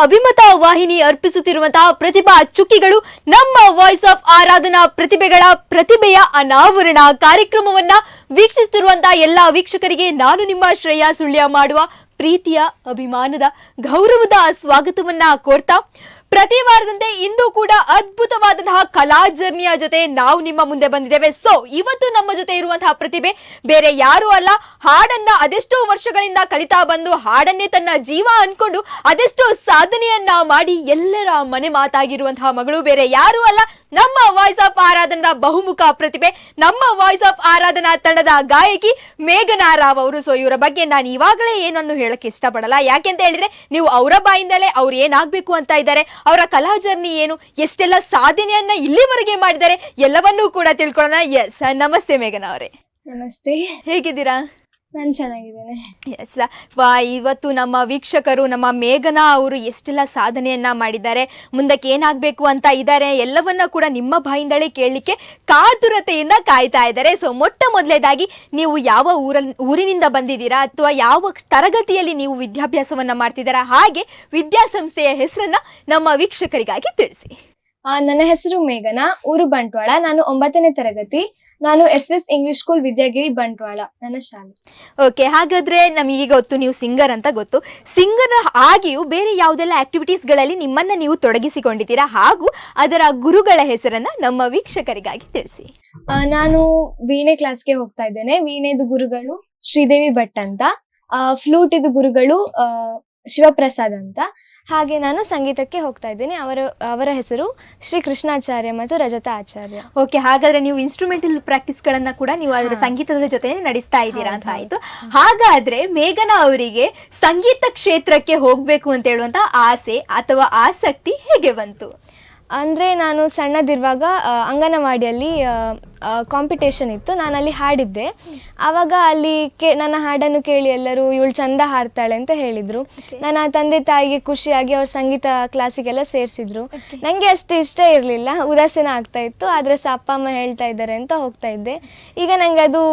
ಅಭಿಮತ ವಾಹಿನಿ ಅರ್ಪಿಸುತ್ತಿರುವಂತಹ ಪ್ರತಿಭಾ ಚುಕ್ಕಿಗಳು ನಮ್ಮ ವಾಯ್ಸ್ ಆಫ್ ಆರಾಧನಾ ಪ್ರತಿಭೆಗಳ ಪ್ರತಿಭೆಯ ಅನಾವರಣ ಕಾರ್ಯಕ್ರಮವನ್ನ ವೀಕ್ಷಿಸುತ್ತಿರುವಂತಹ ಎಲ್ಲಾ ವೀಕ್ಷಕರಿಗೆ ನಾನು ನಿಮ್ಮ ಶ್ರೇಯ ಸುಳ್ಯ ಮಾಡುವ ಪ್ರೀತಿಯ ಅಭಿಮಾನದ ಗೌರವದ ಸ್ವಾಗತವನ್ನ ಕೋರ್ತಾ ಪ್ರತಿ ವಾರದಂತೆ ಇಂದು ಕೂಡ ಅದ್ಭುತವಾದಂತಹ ಕಲಾ ಜರ್ನಿಯ ಜೊತೆ ನಾವು ನಿಮ್ಮ ಮುಂದೆ ಬಂದಿದ್ದೇವೆ. ಸೊ ಇವತ್ತು ನಮ್ಮ ಜೊತೆ ಇರುವಂತಹ ಪ್ರತಿಭೆ ಬೇರೆ ಯಾರು ಅಲ್ಲ. ಹಾಡನ್ನ ಅದೆಷ್ಟೋ ವರ್ಷಗಳಿಂದ ಕಲಿತಾ ಬಂದು, ಹಾಡನ್ನೇ ತನ್ನ ಜೀವ ಅನ್ಕೊಂಡು ಅದೆಷ್ಟೋ ಸಾಧನೆಯನ್ನ ಮಾಡಿ ಎಲ್ಲರ ಮನೆ ಮಾತಾಗಿರುವಂತಹ ಮಗಳು ಬೇರೆ ಯಾರು ಅಲ್ಲ. ನಮ್ಮ ವಾಯ್ಸ್ ಆಫ್ ಆರಾಧನದ ಬಹುಮುಖ ಪ್ರತಿಭೆ ನಮ್ಮ ವಾಯ್ಸ್ ಆಫ್ ಆರಾಧನಾ ತಂಡದ ಗಾಯಕಿ ಮೇಘನಾ ರಾವ್ ಅವರು. ಸೊ ಇವರ ಬಗ್ಗೆ ನಾನು ಇವಾಗಲೇ ಏನನ್ನು ಹೇಳಕ್ಕೆ ಇಷ್ಟಪಡಲ್ಲ. ಯಾಕೆಂತ ಹೇಳಿದ್ರೆ ನೀವು ಅವರ ಬಾಯಿಂದಲೇ ಅವ್ರು ಏನಾಗಬೇಕು ಅಂತ ಇದ್ದಾರೆ ಅವರ ಕಲಾ ಜರ್ನಿ ಏನು ಎಷ್ಟೆಲ್ಲ ಸಾಧನೆಯನ್ನ ಇಲ್ಲಿವರೆಗೆ ಮಾಡಿದ್ದಾರೆ ಎಲ್ಲವನ್ನೂ ಕೂಡ ತಿಳ್ಕೊಳ್ಳೋಣ. ಎಸ್ ನಮಸ್ತೆ ಮೇಘನಾ ಅವರೇ. ನಮಸ್ತೆ. ಹೇಗಿದ್ದೀರಾ? ನಾನು ಚೆನ್ನಾಗಿದ್ದೇನೆ. ಎಸ್ ವಾ ಇವತ್ತು ನಮ್ಮ ವೀಕ್ಷಕರು ನಮ್ಮ ಮೇಘನಾ ಅವರು ಎಷ್ಟೆಲ್ಲ ಸಾಧನೆಯನ್ನ ಮಾಡಿದ್ದಾರೆ ಮುಂದಕ್ಕೆ ಏನಾಗಬೇಕು ಅಂತ ಇದ್ದಾರೆ ಎಲ್ಲವನ್ನ ಕೂಡ ನಿಮ್ಮ ಬಾಯಿಂದಲೇ ಕೇಳಲಿಕ್ಕೆ ಕಾತುರತೆಯಿಂದ ಕಾಯ್ತಾ ಇದ್ದಾರೆ. ಸೊ ಮೊಟ್ಟ ಮೊದಲೇದಾಗಿ ನೀವು ಯಾವ ಊರ ಊರಿನಿಂದ ಬಂದಿದ್ದೀರಾ ಅಥವಾ ಯಾವ ತರಗತಿಯಲ್ಲಿ ನೀವು ವಿದ್ಯಾಭ್ಯಾಸವನ್ನ ಮಾಡ್ತಿದ್ದೀರಾ ಹಾಗೆ ವಿದ್ಯಾಸಂಸ್ಥೆಯ ಹೆಸರನ್ನ ನಮ್ಮ ವೀಕ್ಷಕರಿಗಾಗಿ ತಿಳಿಸಿ. ನನ್ನ ಹೆಸರು ಮೇಘನಾ ಊರು ಬಂಟ್ವಾಳ. ನಾನು ಒಂಬತ್ತನೇ ತರಗತಿ ನಾನು S S English school Vidyagiri Bantwal ನನ್ನ ಶಾಲೆ. ಓಕೆ ಹಾಗಾದ್ರೆ ನಮಗೆ ಗೊತ್ತು ನೀವು ಸಿಂಗರ್ ಅಂತ ಗೊತ್ತು. ಸಿಂಗರ್ ಆಗಿಯೂ ಬೇರೆ ಯಾವುದೆಲ್ಲ ಆಕ್ಟಿವಿಟೀಸ್ಗಳಲ್ಲಿ ನಿಮ್ಮನ್ನ ನೀವು ತೊಡಗಿಸಿಕೊಂಡಿದ್ದೀರಾ? ಹಾಗೂ ಅದರ ಗುರುಗಳ ಹೆಸರನ್ನ ನಮ್ಮ ವೀಕ್ಷಕರಿಗಾಗಿ ತಿಳಿಸಿ. ಆ, ನಾನು ವೀಣೆ ಕ್ಲಾಸ್ಗೆ ಹೋಗ್ತಾ ಇದ್ದೇನೆ. ವೀಣೆದು ಗುರುಗಳು ಶ್ರೀದೇವಿ ಭಟ್ ಅಂತ. ಫ್ಲೂಟ್ ಇದು ಗುರುಗಳು ಆ, ಶಿವಪ್ರಸಾದ್ ಅಂತ. ಹಾಗೆ ನಾನು ಸಂಗೀತಕ್ಕೆ ಹೋಗ್ತಾ ಇದ್ದೇನೆ. ಅವರ ಅವರ ಹೆಸರು ಶ್ರೀ ಕೃಷ್ಣಾಚಾರ್ಯ ಮತ್ತು ರಜತಾ ಆಚಾರ್ಯ. ಓಕೆ ಹಾಗಾದ್ರೆ ನೀವು ಇನ್ಸ್ಟ್ರೂಮೆಂಟಲ್ ಪ್ರಾಕ್ಟೀಸ್ಗಳನ್ನ ಕೂಡ ನೀವು ಅದರ ಸಂಗೀತದ ಜೊತೆ ನಡೆಸ್ತಾ ಇದ್ದೀರಾ ಅಂತ ಆಯ್ತು. ಹಾಗಾದ್ರೆ ಮೇಘನಾ ಅವರಿಗೆ ಸಂಗೀತ ಕ್ಷೇತ್ರಕ್ಕೆ ಹೋಗ್ಬೇಕು ಅಂತ ಹೇಳುವಂತ ಆಸೆ ಅಥವಾ ಆಸಕ್ತಿ ಹೇಗೆ ಬಂತು? ಅಂದರೆ ನಾನು ಸಣ್ಣದಿರುವಾಗ ಅಂಗನವಾಡಿಯಲ್ಲಿ ಕಾಂಪಿಟೇಷನ್ ಇತ್ತು. ನಾನು ಅಲ್ಲಿ ಹಾಡಿದ್ದೆ. ಆವಾಗ ಅಲ್ಲಿ ಕೇ ನನ್ನ ಹಾಡನ್ನು ಕೇಳಿ ಎಲ್ಲರೂ ಇವಳು ಚಂದ ಹಾಡ್ತಾಳೆ ಅಂತ ಹೇಳಿದರು. ನನ್ನ ತಂದೆ ತಾಯಿಗೆ ಖುಷಿಯಾಗಿ ಅವ್ರ ಸಂಗೀತ ಕ್ಲಾಸಿಗೆಲ್ಲ ಸೇರಿಸಿದ್ರು. ನನಗೆ ಅಷ್ಟು ಇಷ್ಟ ಇರಲಿಲ್ಲ. ಉದಾಸೀನ ಆಗ್ತಾ ಇತ್ತು. ಆದರೆ ಸಹ ಅಪ್ಪ ಅಮ್ಮ ಹೇಳ್ತಾ ಇದ್ದಾರೆ ಅಂತ ಹೋಗ್ತಾ ಇದ್ದೆ. ಈಗ ನನಗೆ ಅದು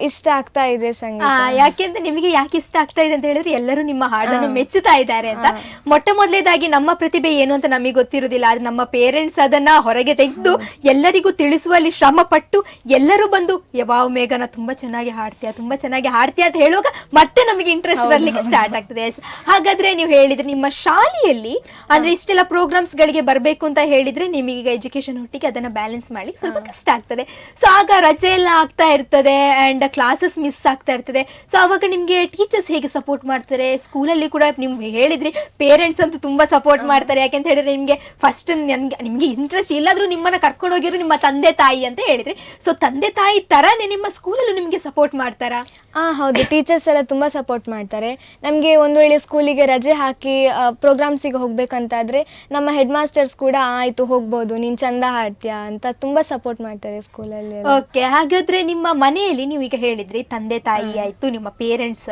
ಇಷ್ಟ ಆಗ್ತಾ ಇದೆ ಸಂಗೀತ? ಯಾಕೆಂದ್ರೆ ನಿಮಗೆ ಯಾಕೆ ಇಷ್ಟ ಆಗ್ತಾ ಇದೆ ಅಂತ ಹೇಳಿದ್ರೆ ಎಲ್ಲರೂ ನಿಮ್ಮ ಹಾಡನ್ನು. ಮೆಚ್ಚುತ್ತಾ ಇದ್ದಾರೆ ಅಂತ. ಮೊಟ್ಟ ಮೊದಲೇದಾಗಿ ನಮ್ಮ ಪ್ರತಿಭೆ ಏನು ಅಂತ ನಮಗೆ ಗೊತ್ತಿರುವುದಿಲ್ಲ. ಆದ್ರೆ ನಮ್ಮ ಪೇರೆಂಟ್ಸ್ ಅದನ್ನ ಹೊರಗೆ ತೆಗೆದು ಎಲ್ಲರಿಗೂ ತಿಳಿಸುವಲ್ಲಿ ಶ್ರಮ ಪಟ್ಟು ಎಲ್ಲರೂ ಬಂದು ಯಾವ ಮೇಘನ ತುಂಬಾ ಚೆನ್ನಾಗಿ ಹಾಡ್ತೀಯ ತುಂಬಾ ಚೆನ್ನಾಗಿ ಹಾಡ್ತೀಯ ಅಂತ ಹೇಳುವಾಗ ಮತ್ತೆ ನಮಗೆ ಇಂಟ್ರೆಸ್ಟ್ ಬರ್ಲಿಕ್ಕೆ ಸ್ಟಾರ್ಟ್ ಆಗ್ತದೆ. ಹಾಗಾದ್ರೆ ನೀವು ಹೇಳಿದ್ರೆ ನಿಮ್ಮ ಶಾಲೆಯಲ್ಲಿ ಅಂದ್ರೆ ಇಷ್ಟೆಲ್ಲ ಪ್ರೋಗ್ರಾಮ್ಸ್ ಗಳಿಗೆ ಬರಬೇಕು ಅಂತ ಹೇಳಿದ್ರೆ ನಿಮಗೆ ಈಗ ಎಜುಕೇಶನ್ ಒಟ್ಟಿಗೆ ಅದನ್ನ ಬ್ಯಾಲೆನ್ಸ್ ಮಾಡ್ಲಿಕ್ಕೆ ಸ್ವಲ್ಪ ಕಷ್ಟ ಆಗ್ತದೆ. ಸೊ ಆಗ ರಜೆ ಎಲ್ಲ ಆಗ್ತಾ ಇರ್ತದೆ ಅಂಡ್ ಕ್ಲಾಸಸ್ ಮಿಸ್ ಆಗ್ತಾ ಇರ್ತದೆ. ಸೊ ಅವಾಗ ನಿಮಗೆ ಟೀಚರ್ಸ್ ಹೇಗೆ ಸಪೋರ್ಟ್ ಮಾಡ್ತಾರೆ? ಸ್ಕೂಲಲ್ಲಿ ಕೂಡ ನಿಮ್ಗೆ ಹೇಳಿದ್ರಿ ಪೇರೆಂಟ್ಸ್ ಅಂತೂ ತುಂಬಾ ಸಪೋರ್ಟ್ ಮಾಡ್ತಾರೆ. ಯಾಕೆಂತ ಹೇಳಿದ್ರೆ ನಿಮಗೆ ಫಸ್ಟ್ ನನ್ಗೆ ನಿಮಗೆ ಇಂಟ್ರೆಸ್ಟ್ ಇಲ್ಲಾದ್ರೂ ನಿಮ್ಮನ್ನ ಕರ್ಕೊಂಡು ಹೋಗಿರೋ ನಿಮ್ಮ ತಂದೆ ತಾಯಿ ಅಂತ ಹೇಳಿದ್ರಿ. ಸೊ ತಂದೆ ತಾಯಿ ತರಾನೇ ನಿಮ್ಮ ಸ್ಕೂಲಲ್ಲೂ ನಿಮಗೆ ಸಪೋರ್ಟ್ ಮಾಡ್ತಾರಾ? ಆ ಹೌದು. ಟೀಚರ್ಸ್ ಎಲ್ಲ ತುಂಬ ಸಪೋರ್ಟ್ ಮಾಡ್ತಾರೆ. ನಮಗೆ ಒಂದು ವೇಳೆ ಸ್ಕೂಲಿಗೆ ರಜೆ ಹಾಕಿ ಪ್ರೋಗ್ರಾಮ್ಸಿಗೆ ಹೋಗ್ಬೇಕಂತಾದ್ರೆ ನಮ್ಮ ಹೆಡ್ ಮಾಸ್ಟರ್ಸ್ ಕೂಡ ಆಯಿತು ಹೋಗ್ಬೋದು. ನೀನು ಚಂದ ಹಾಡ್ತೀಯಾ? ಅಂತ ತುಂಬ ಸಪೋರ್ಟ್ ಮಾಡ್ತಾರೆ ಸ್ಕೂಲಲ್ಲಿ ಓಕೆ ಹಾಗಾದ್ರೆ ನಿಮ್ಮ ಮನೆಯಲ್ಲಿ ನೀವು ಈಗ ಹೇಳಿದ್ರಿ ತಂದೆ ತಾಯಿ ಆಯ್ತು ನಿಮ್ಮ ಪೇರೆಂಟ್ಸ್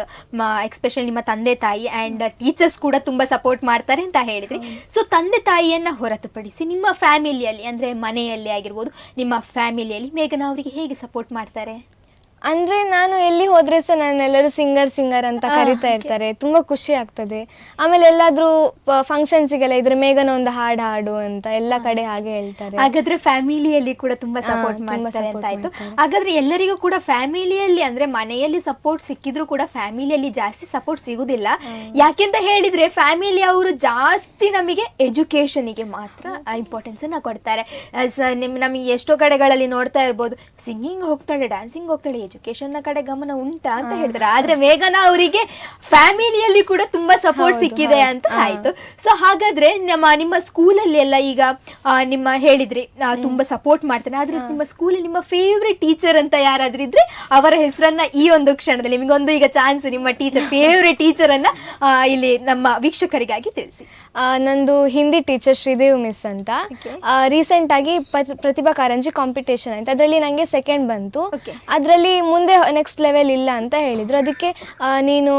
ಎಕ್ಸ್ಪೆಷಲಿ ನಿಮ್ಮ ತಂದೆ ತಾಯಿ ಅಂಡ್ ಟೀಚರ್ಸ್ ಕೂಡ ತುಂಬಾ ಸಪೋರ್ಟ್ ಮಾಡ್ತಾರೆ ಅಂತ ಹೇಳಿದ್ರಿ. ಸೊ ತಂದೆ ತಾಯಿಯನ್ನ ಹೊರತುಪಡಿಸಿ ನಿಮ್ಮ ಫ್ಯಾಮಿಲಿಯಲ್ಲಿ ಅಂದ್ರೆ ಮನೆಯಲ್ಲಿ ಆಗಿರ್ಬೋದು ನಿಮ್ಮ ಫ್ಯಾಮಿಲಿಯಲ್ಲಿ ಮೇಘನಾ ಅವರಿಗೆ ಹೇಗೆ ಸಪೋರ್ಟ್ ಮಾಡ್ತಾರೆ? ಅಂದರೆ ನಾನು ಎಲ್ಲಿ ಹೋದ್ರೆ ಸಹ ನನ್ನೆಲ್ಲರೂ ಸಿಂಗರ್ ಸಿಂಗರ್ ಅಂತ ಕರಿತಾ ಇರ್ತಾರೆ. ತುಂಬ ಖುಷಿ ಆಗ್ತದೆ. ಆಮೇಲೆ ಎಲ್ಲಾದರೂ ಫಂಕ್ಷನ್ಸಿಗೆಲ್ಲ ಇದ್ರೆ ಮೇಘನ ಒಂದು ಹಾಡು ಹಾಡು ಅಂತ ಎಲ್ಲ ಕಡೆ ಹಾಗೆ ಹೇಳ್ತಾರೆ. ಹಾಗಾದ್ರೆ ಫ್ಯಾಮಿಲಿಯಲ್ಲಿ ಕೂಡ ತುಂಬಾ ಸಪೋರ್ಟ್ ಮಾಡ್ತಾರೆ ಅಂತ ಆಯ್ತು. ಹಾಗಾದ್ರೆ ಎಲ್ಲರಿಗೂ ಕೂಡ ಫ್ಯಾಮಿಲಿಯಲ್ಲಿ ಅಂದ್ರೆ ಮನೆಯಲ್ಲಿ ಸಪೋರ್ಟ್ ಸಿಕ್ಕಿದ್ರು ಕೂಡ ಫ್ಯಾಮಿಲಿಯಲ್ಲಿ ಜಾಸ್ತಿ ಸಪೋರ್ಟ್ ಸಿಗುದಿಲ್ಲ. ಯಾಕೆಂತ ಹೇಳಿದ್ರೆ ಫ್ಯಾಮಿಲಿ ಅವರು ಜಾಸ್ತಿ ನಮಗೆ ಎಜುಕೇಶನಿಗೆ ಮಾತ್ರ ಇಂಪಾರ್ಟೆನ್ಸ್ ಕೊಡ್ತಾರೆ. ನಿಮ್ ನಮಗೆ ಎಷ್ಟೋ ಕಡೆಗಳಲ್ಲಿ ನೋಡ್ತಾ ಇರ್ಬೋದು. ಸಿಂಗಿಂಗ್ ಹೋಗ್ತಾಳೆ ಡ್ಯಾನ್ಸಿಂಗ್ ಹೋಗ್ತಾಳೆ ಎಜುಕೇಶನ್ನ ಕಡೆ ಗಮನ ಉಂಟಾ ಅಂತ ಹೇಳ್ತಾರೆ ಆದ್ರೆ ಮೇಘನ ಅವರಿಗೆ ಫ್ಯಾಮಿಲಿಯಲ್ಲಿ ಕೂಡ ತುಂಬಾ ಸಪೋರ್ಟ್ ಸಿಕ್ಕಿದೆ ಅಂತ ಆಯ್ತು. ಸೊ ಹಾಗಾದ್ರೆ ನಮ್ಮ ನಿಮ್ಮ ಸ್ಕೂಲಲ್ಲಿ ಎಲ್ಲ ಈಗ ನಿಮ್ಮ ಹೇಳಿದ್ರಿ ತುಂಬಾ ಸಪೋರ್ಟ್ ಮಾಡ್ತಾರೆ. ಆದ್ರೆ ನಿಮ್ಮ ಸ್ಕೂಲಲ್ಲಿ ನಿಮ್ಮ ಫೇವ್ರೆಟ್ ಟೀಚರ್ ಅಂತ ಯಾರಾದ್ರೂ ಇದ್ರೆ ಅವರ ಹೆಸರನ್ನ ಈ ಒಂದು ಕ್ಷಣದಲ್ಲಿ ನಿಮಗೊಂದು ಈಗ ಚಾನ್ಸ್ ನಿಮ್ಮ ಟೀಚರ್ ಫೇವ್ರೆಟ್ ಟೀಚರ್ ಅನ್ನ ಇಲ್ಲಿ ನಮ್ಮ ವೀಕ್ಷಕರಿಗಾಗಿ ತಿಳಿಸಿ. ನಂದು ಹಿಂದಿ ಟೀಚರ್ ಶ್ರೀದೇವ್ ಮಿಸ್ ಅಂತ. ರೀಸೆಂಟ್ ಆಗಿ ಪ್ರತಿಭಾ ಕಾರಂಜಿ ಕಾಂಪಿಟೇಷನ್ ಆಯ್ತು. ಅದರಲ್ಲಿ ನನಗೆ ಸೆಕೆಂಡ್ ಬಂತು. ಅದರಲ್ಲಿ ಮುಂದೆ ನೆಕ್ಸ್ಟ್ ಲೆವೆಲ್ ಇಲ್ಲ ಅಂತ ಹೇಳಿದರು. ಅದಕ್ಕೆ ನೀನು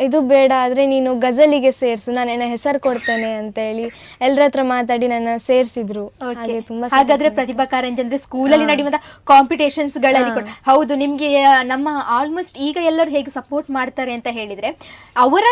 ಇದು ಬೇಡ ಆದರೆ ನೀನು ಗಜಲಿಗೆ ಸೇರಿಸು ನಾನು ನನ್ನ ಹೆಸರು ಕೊಡ್ತೇನೆ ಅಂತೇಳಿ ಎಲ್ಲರ ಹತ್ರ ಮಾತಾಡಿ ನನ್ನ ಸೇರಿಸಿದ್ರು. ಹಾಗೆ ತುಂಬ ಹಾಗಾದ್ರೆ ಪ್ರತಿಭಾ ಕಾರಂಜಿ ಅಂದ್ರೆ ಸ್ಕೂಲಲ್ಲಿ ನಡೆಯುವಂತ ಕಾಂಪಿಟೇಷನ್ಸ್ಗಳಲ್ಲಿ ಹೌದು ನಿಮ್ಗೆ ನಮ್ಮ ಆಲ್ಮೋಸ್ಟ್ ಈಗ ಎಲ್ಲರೂ ಹೇಗೆ ಸಪೋರ್ಟ್ ಮಾಡ್ತಾರೆ ಅಂತ ಹೇಳಿದ್ರೆ ಅವರ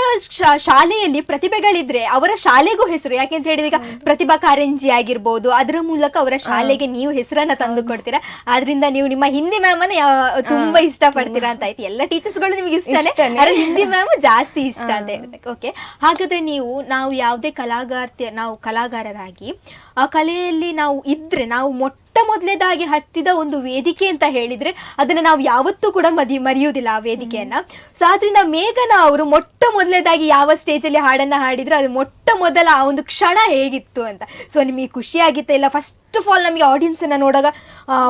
ಶಾಲೆಯಲ್ಲಿ ಪ್ರತಿಭೆಗಳಿದ್ರೆ ಅವರ ಶಾಲೆಗೂ ಹೆಸರು. ಯಾಕೆಂತ ಹೇಳಿದ್ರೆ ಈಗ ಪ್ರತಿಭಾ ಕಾರಂಜಿ ಆಗಿರ್ಬೋದು ಅದರ ಮೂಲಕ ಅವರ ಶಾಲೆಗೆ ನೀವು ಹೆಸರನ್ನ ತಂದು ಕೊಡ್ತೀರಾ. ಆದ್ರಿಂದ ನೀವು ನಿಮ್ಮ ಹಿಂದಿ ಮ್ಯಾಮ್ ಅನ್ನ ಯಾ- ತುಂಬಾ ಇಷ್ಟ ಪಡ್ತೀರಾ ಅಂತ ಆಯ್ತು. ಎಲ್ಲ ಟೀಚರ್ಸ್ಗಳು ನಿಮ್ಗೆ ಇಷ್ಟನೇ. ಆದ್ರೆ ಹಿಂದಿ ಮ್ಯಾಮ್ ಜಾಸ್ತಿ ಇಷ್ಟ ಅಂತ ಹೇಳ್ಬೇಕು. ಓಕೆ ಹಾಗಾದ್ರೆ ನೀವು ನಾವು ಯಾವುದೇ ಕಲಾಗಾರ್ತಿ ನಾವು ಕಲಾಗಾರರಾಗಿ ಆ ಕಲೆಯಲ್ಲಿ ನಾವು ಇದ್ರೆ ನಾವು ಮೊಟ್ಟ ಮೊದಲೇದಾಗಿ ಹತ್ತಿದ ಒಂದು ವೇದಿಕೆ ಅಂತ ಹೇಳಿದ್ರೆ ಅದನ್ನ ನಾವು ಯಾವತ್ತೂ ಕೂಡ ಮದಿ ಮರೆಯುವುದಿಲ್ಲ ಆ ವೇದಿಕೆಯನ್ನ. ಸೊ ಆದ್ರಿಂದ ಮೇಘನ ಅವರು ಮೊಟ್ಟ ಮೊದಲೇದಾಗಿ ಯಾವ ಸ್ಟೇಜ್ ಅಲ್ಲಿ ಹಾಡನ್ನ ಹಾಡಿದ್ರು ಅದು ಮೊಟ್ಟ ಮೊದಲ ಆ ಒಂದು ಕ್ಷಣ ಹೇಗಿತ್ತು ಅಂತ. ಸೊ ನಿಮಗೆ ಖುಷಿ ಆಗಿತ್ತ ಇಲ್ಲ? ಫಸ್ಟ್ ಆಫ್ ಆಲ್ ನಮಗೆ ಆಡಿಯನ್ಸ್ ಅನ್ನ ನೋಡಾಗ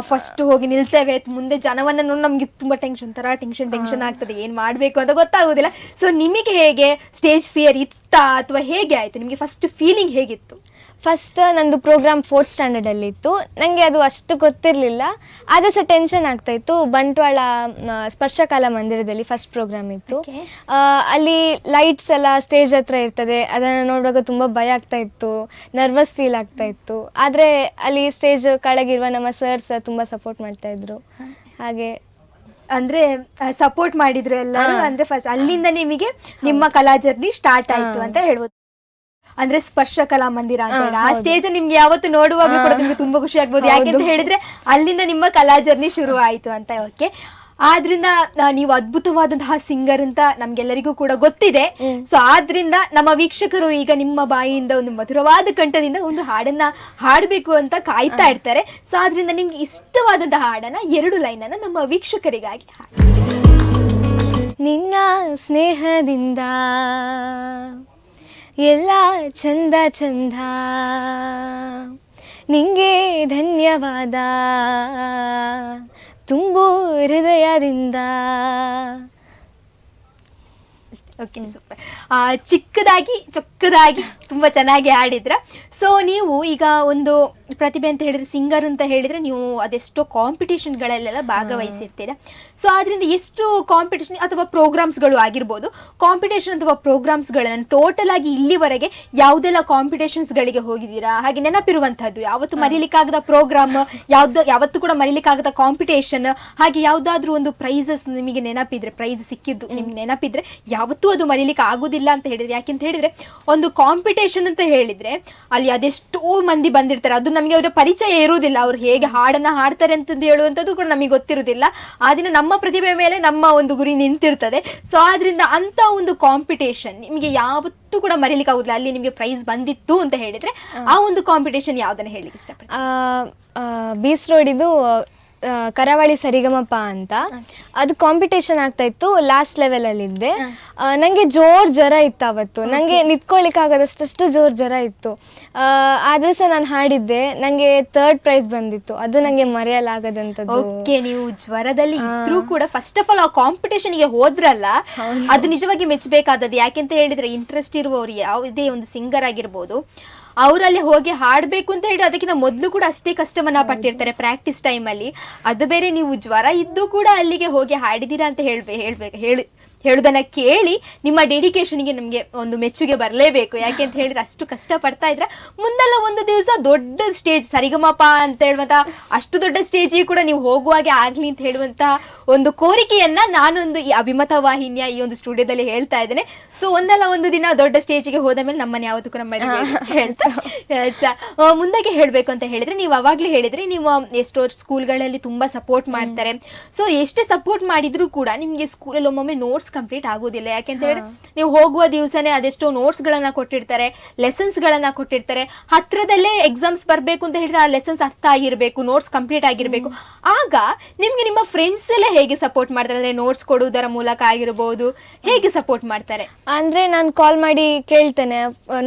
ಫಸ್ಟ್ ಹೋಗಿ ನಿಲ್ತೇವೆ. ಮುಂದೆ ಜನವನ್ನ ನೋಡಿ ನಮ್ಗೆ ತುಂಬಾ ಟೆನ್ಷನ್ ತರ ಟೆನ್ಷನ್ ಟೆನ್ಷನ್ ಆಗ್ತದೆ. ಏನ್ ಮಾಡ್ಬೇಕು ಅಂತ ಗೊತ್ತಾಗುದಿಲ್ಲ ಸೊ ನಿಮಗೆ ಹೇಗೆ ಸ್ಟೇಜ್ ಫಿಯರ್ ಇತ್ತಾ ಅಥವಾ ಹೇಗೆ ಆಯ್ತು? ನಿಮಗೆ ಫಸ್ಟ್ ಫೀಲಿಂಗ್ ಹೇಗಿತ್ತು? ಫಸ್ಟ್ ನಂದು ಪ್ರೋಗ್ರಾಮ್ ಫೋರ್ತ್ ಸ್ಟ್ಯಾಂಡರ್ಡಲ್ಲಿ ಇತ್ತು. ನನಗೆ ಅದು ಅಷ್ಟು ಗೊತ್ತಿರಲಿಲ್ಲ. ಆದರೆ ಸಹ ಟೆನ್ಷನ್ ಆಗ್ತಾಯಿತ್ತು ಬಂಟ್ವಾಳ ಸ್ಪರ್ಶಕಾಲ ಮಂದಿರದಲ್ಲಿ ಫಸ್ಟ್ ಪ್ರೋಗ್ರಾಮ್ ಇತ್ತು. ಆ, ಅಲ್ಲಿ ಲೈಟ್ಸ್ ಎಲ್ಲ ಸ್ಟೇಜ್ ಹತ್ರ ಇರ್ತದೆ. ಅದನ್ನು ನೋಡುವಾಗ ತುಂಬಾ ಭಯ ಆಗ್ತಾ ಇತ್ತು. ನರ್ವಸ್ ಫೀಲ್ ಆಗ್ತಾ ಇತ್ತು. ಆದ್ರೆ ಅಲ್ಲಿ ಸ್ಟೇಜ್ ಕೆಳಗಿರುವ ನಮ್ಮ ಸರ್ ಸಹ ತುಂಬಾ ಸಪೋರ್ಟ್ ಮಾಡ್ತಾ ಇದ್ರು. ಹಾಗೆ. ಅಂದ್ರೆ ಸಪೋರ್ಟ್ ಮಾಡಿದ್ರು ಎಲ್ಲರೂ. ಅಂದ್ರೆ ಫಸ್ಟ್ ಅಲ್ಲಿಂದ ನಿಮಗೆ ನಿಮ್ಮ ಕಲಾ ಜರ್ನಿ ಸ್ಟಾರ್ಟ್ ಆಯ್ತು ಅಂತ ಹೇಳ್ಬೋದು. ಅಂದ್ರೆ ಸ್ಪರ್ಶ ಕಲಾ ಮಂದಿರ ಅಂತ ಹೇಳಿ. ಆ ಸ್ಟೇಜ್ ನಿಮ್ಗೆ ಯಾವತ್ತು ನೋಡುವಾಗಲೂ ಕೂಡ ನಿಮ್ಗೆ ತುಂಬಾ ಖುಷಿ ಆಗ್ಬೋದು. ಯಾಕೆಂತ ಹೇಳಿದ್ರೆ ಅಲ್ಲಿಂದ ನಿಮ್ಮ ಕಲಾ ಜರ್ನಿ ಶುರು ಆಯ್ತು ಅಂತ ಓಕೆ ಆದ್ರಿಂದ ನೀವು ಅದ್ಭುತವಾದಂತಹ ಸಿಂಗರ್ ಅಂತ ನಮ್ಗೆಲ್ಲರಿಗೂ ಕೂಡ ಗೊತ್ತಿದೆ. ಸೊ ಆದ್ರಿಂದ ನಮ್ಮ ವೀಕ್ಷಕರು ಈಗ ನಿಮ್ಮ ಬಾಯಿಯಿಂದ ಒಂದು ಮಧುರವಾದ ಕಂಠದಿಂದ ಒಂದು ಹಾಡನ್ನ ಹಾಡಬೇಕು ಅಂತ ಕಾಯ್ತಾ ಇರ್ತಾರೆ. ಸೊ ಆದ್ರಿಂದ ನಿಮ್ಗೆ ಇಷ್ಟವಾದಂತಹ ಹಾಡನ್ನ ಎರಡು ಲೈನ್ ಅನ್ನ ನಮ್ಮ ವೀಕ್ಷಕರಿಗಾಗಿ ನಿನ್ನ ಸ್ನೇಹದಿಂದ ಎಲ್ಲ ಚಂದ ಚಂದ. ನಿಂಗೆ ಧನ್ಯವಾದ. ತುಂಬು ಹೃದಯದಿಂದ. ಓಕೆ ಸೂಪರ್ ಚಿಕ್ಕದಾಗಿ, ಚೊಕ್ಕದಾಗಿ ತುಂಬಾ ಚೆನ್ನಾಗಿ ಹಾಡಿದ್ರ. ಸೊ ನೀವು ಈಗ ಒಂದು ಪ್ರತಿಭೆ ಅಂತ ಹೇಳಿದ್ರೆ ಸಿಂಗರ್ ಅಂತ ಹೇಳಿದ್ರೆ ನೀವು ಅದೆಷ್ಟೋ ಕಾಂಪಿಟೇಷನ್ಗಳಲ್ಲೆಲ್ಲ ಭಾಗವಹಿಸಿರ್ತೀರ. ಸೊ ಆದ್ರಿಂದ ಎಷ್ಟು ಕಾಂಪಿಟೇಷನ್ ಅಥವಾ ಪ್ರೋಗ್ರಾಮ್ಸ್ಗಳು ಆಗಿರ್ಬೋದು. ಕಾಂಪಿಟೇಷನ್ ಅಥವಾ ಪ್ರೋಗ್ರಾಮ್ಸ್ಗಳನ್ನು ಟೋಟಲ್ ಆಗಿ ಇಲ್ಲಿವರೆಗೆ ಯಾವುದೆಲ್ಲ ಕಾಂಪಿಟೇಷನ್ಸ್ಗಳಿಗೆ ಹೋಗಿದ್ದೀರಾ? ಹಾಗೆ ನೆನಪಿರುವಂಥದ್ದು. ಯಾವತ್ತು ಮರೀಲಿಕ್ಕಾಗದ ಪ್ರೋಗ್ರಾಮ್ ಯಾವ್ದು ಯಾವತ್ತು ಕೂಡ ಮರೀಲಿಕ್ಕಾಗದ ಕಾಂಪಿಟೇಷನ್ ಹಾಗೆ ಯಾವುದಾದ್ರೂ ಒಂದು ಪ್ರೈಸಸ್ ನಿಮಗೆ ನೆನಪಿದ್ರೆ ಪ್ರೈಸ್ ಸಿಕ್ಕಿದ್ದು ನಿಮ್ಗೆ ನೆನಪಿದ್ರೆ ಯಾವತ್ತೂ ಅದು ಮರೀಲಿಕ್ಕೆ ಆಗೋದಿಲ್ಲ ಅಂತ ಹೇಳಿದ್ರೆ. ಯಾಕೆಂತ ಹೇಳಿದ್ರೆ ಒಂದು ಕಾಂಪಿಟೇಷನ್ ಅಂತ ಹೇಳಿದ್ರೆ ಅಲ್ಲಿ ಅದೆಷ್ಟೋ ಮಂದಿ ಬಂದಿರ್ತಾರೆ. ಅದು ನಮಗೆ ಅವರ ಪರಿಚಯ ಇರುವುದಿಲ್ಲ. ಅವ್ರು ಹೇಗೆ ಹಾಡನ್ನ ಹಾಡ್ತಾರೆ ಅಂತಂದು ಹೇಳುವಂಥದ್ದು ಕೂಡ ನಮಗೆ ಗೊತ್ತಿರುವುದಿಲ್ಲ. ಆ ದಿನ ನಮ್ಮ ಪ್ರತಿಭೆ ಮೇಲೆ ನಮ್ಮ ಒಂದು ಗುರಿ ನಿಂತಿರ್ತದೆ. ಸೊ ಆದ್ರಿಂದ ಅಂತ ಒಂದು ಕಾಂಪಿಟೇಷನ್ ನಿಮಗೆ ಯಾವತ್ತೂ ಕೂಡ ಮರೀಲಿಕ್ಕೆ ಆಗುದಿಲ್ಲ. ಅಲ್ಲಿ ನಿಮಗೆ ಪ್ರೈಸ್ ಬಂದಿತ್ತು ಅಂತ ಹೇಳಿದ್ರೆ ಆ ಒಂದು ಕಾಂಪಿಟೇಷನ್ ಯಾವ್ದನ್ನ ಹೇಳಿಕ್ಕೆ ಇಷ್ಟಪಡ್ತೀನಿ ಬೀಸ್ ರೋಡ್ ಆ, ಕರಾವಳಿ ಸರಿಗಮಪ ಅಂತ. ಅದು ಕಾಂಪಿಟೇಷನ್ ಆಗ್ತಾ ಇತ್ತು ಲಾಸ್ಟ್ ಲೆವೆಲಲ್ಲಿದ್ದೆ ನನಗೆ ಜೋರ್ ಜ್ವರ ಇತ್ತು ಅವತ್ತು ನನಗೆ ನಿಂತ್ಕೊಳ್ಳಿಕ್ಕಾಗದಷ್ಟು ಜೋರ್ ಜ್ವರ ಇತ್ತು. ಆದರೂ ಸಹ ನಾನು ಹಾಡಿದ್ದೆ. ನನಗೆ ಥರ್ಡ್ ಪ್ರೈಸ್ ಬಂದಿತ್ತು. ಅದು ನನಗೆ ಮರೆಯಲಾಗದಂಥದ್ದು. ಓಕೆ ನೀವು ಜ್ವರದಲ್ಲಿ ಇದ್ರೂ ಕೂಡ ಫಸ್ಟ್ ಆಫ್ ಆಲ್ ಆ ಕಾಂಪಿಟೇಷನ್ಗೆ ಹೋದ್ರಲ್ಲ ಅದು ನಿಜವಾಗಿ ಮೆಚ್ಚಬೇಕಾದದ್ದು. ಯಾಕೆಂತ ಹೇಳಿದ್ರೆ ಇಂಟ್ರೆಸ್ಟ್ ಇರುವವರು ಯಾವುದೇ ಒಂದು ಸಿಂಗರ್ ಆಗಿರ್ಬೋದು ಅವರಲ್ಲಿ ಹೋಗಿ ಹಾಡಬೇಕು ಅಂತ ಹೇಳಿ ಅದಕ್ಕಿಂತ ಮೊದಲು ಕೂಡ ಅಷ್ಟೇ ಕಷ್ಟವನ್ನ ಪಟ್ಟಿರ್ತಾರೆ ಪ್ರಾಕ್ಟೀಸ್ ಟೈಮಲ್ಲಿ ಅದು ಬೇರೆ ನೀವು ಜ್ವರ ಇದ್ದು ಕೂಡ ಅಲ್ಲಿಗೆ ಹೋಗಿ ಹಾಡಿದ್ದೀರಾ ಅಂತ ಹೇಳ್ಬೇಕು ಹೇಳ್ಬೇಕು ಹೇಳಿ ಹೇಳುದನ್ನ ಕೇಳಿ ನಿಮ್ಮ ಡೆಡಿಕೇಶನ್ಗೆ ನಮಗೆ ಒಂದು ಮೆಚ್ಚುಗೆ ಬರಲೇಬೇಕು. ಯಾಕೆ ಅಂತ ಹೇಳಿದ್ರೆ ಅಷ್ಟು ಕಷ್ಟ ಪಡ್ತಾ ಇದ್ರೆ ಮುಂದೆಲ್ಲ ಒಂದು ದಿವಸ ದೊಡ್ಡ ಸ್ಟೇಜ್ ಸರಿಗಮಪ ಅಂತ ಹೇಳುವಂತ ಅಷ್ಟು ದೊಡ್ಡ ಸ್ಟೇಜಿಗೆ ಕೂಡ ನೀವು ಹೋಗುವಾಗೆ ಆಗ್ಲಿ ಅಂತ ಹೇಳುವಂತಹ ಒಂದು ಕೋರಿಕೆಯನ್ನ ನಾನೊಂದು ಈ ಅಭಿಮತ ವಾಹಿನಿಯ ಈ ಒಂದು ಸ್ಟುಡಿಯೋದಲ್ಲಿ ಹೇಳ್ತಾ ಇದ್ದೇನೆ. ಸೊ ಒಂದಲ್ಲ ಒಂದು ದಿನ ದೊಡ್ಡ ಸ್ಟೇಜಿಗೆ ಹೋದ ಮೇಲೆ ನಮ್ಮನ್ನ ಯಾವತ್ತೂ ನಮ್ಮ ಅಂತ ಹೇಳ್ತಾ ಮುಂದಕ್ಕೆ ಹೇಳಬೇಕು ಅಂತ ಹೇಳಿದ್ರೆ ನೀವು ಅವಾಗ್ಲೇ ಹೇಳಿದ್ರೆ ನೀವು ಎಷ್ಟೋ ಸ್ಕೂಲ್ಗಳಲ್ಲಿ ತುಂಬಾ ಸಪೋರ್ಟ್ ಮಾಡ್ತಾರೆ. ಸೊ ಎಷ್ಟೇ ಸಪೋರ್ಟ್ ಮಾಡಿದ್ರು ಕೂಡ ನಿಮ್ಗೆ ಸ್ಕೂಲಲ್ಲಿ ಒಮ್ಮೊಮ್ಮೆ ನೋಟ್ಸ್ ಕಂಪ್ಲೀಟ್ ಆಗೋದಿಲ್ಲ. ಯಾಕೆಂತ ಹೇಳಿದ್ರೆ ನೀವು ಹೋಗುವ ದಿವಸನೇ ಅದೆಷ್ಟೋ ನೋಟ್ಸ್ ಗಳನ್ನ ಕೊಟ್ಟಿರ್ತಾರೆ ಲೆಸನ್ಸ್ ಗಳನ್ನ ಕೊಟ್ಟಿರ್ತಾರೆ. ಹತ್ರದಲ್ಲೇ ಎಕ್ಸಾಮ್ಸ್ ಬರಬೇಕು ಅಂತ ಹೇಳಿದ್ರೆ ಆ ಲೆಸನ್ಸ್ ಅರ್ಥ ಆಗಿರ್ಬೇಕು ನೋಟ್ಸ್ ಕಂಪ್ಲೀಟ್ ಆಗಿರ್ಬೇಕು. ಆಗ ನಿಮ್ಗೆ ನಿಮ್ಮ ಫ್ರೆಂಡ್ಸ್ ಎಲ್ಲ ಹೇಗೆ ಸಪೋರ್ಟ್ ಮಾಡ್ತಾರೆ? ಅಂದ್ರೆ ನೋಟ್ಸ್ ಕೊಡುವುದರ ಮೂಲಕ ಆಗಿರ್ಬೋದು ಹೇಗೆ ಸಪೋರ್ಟ್ ಮಾಡ್ತಾರೆ? ಅಂದ್ರೆ ನಾನು ಕಾಲ್ ಮಾಡಿ ಕೇಳ್ತೇನೆ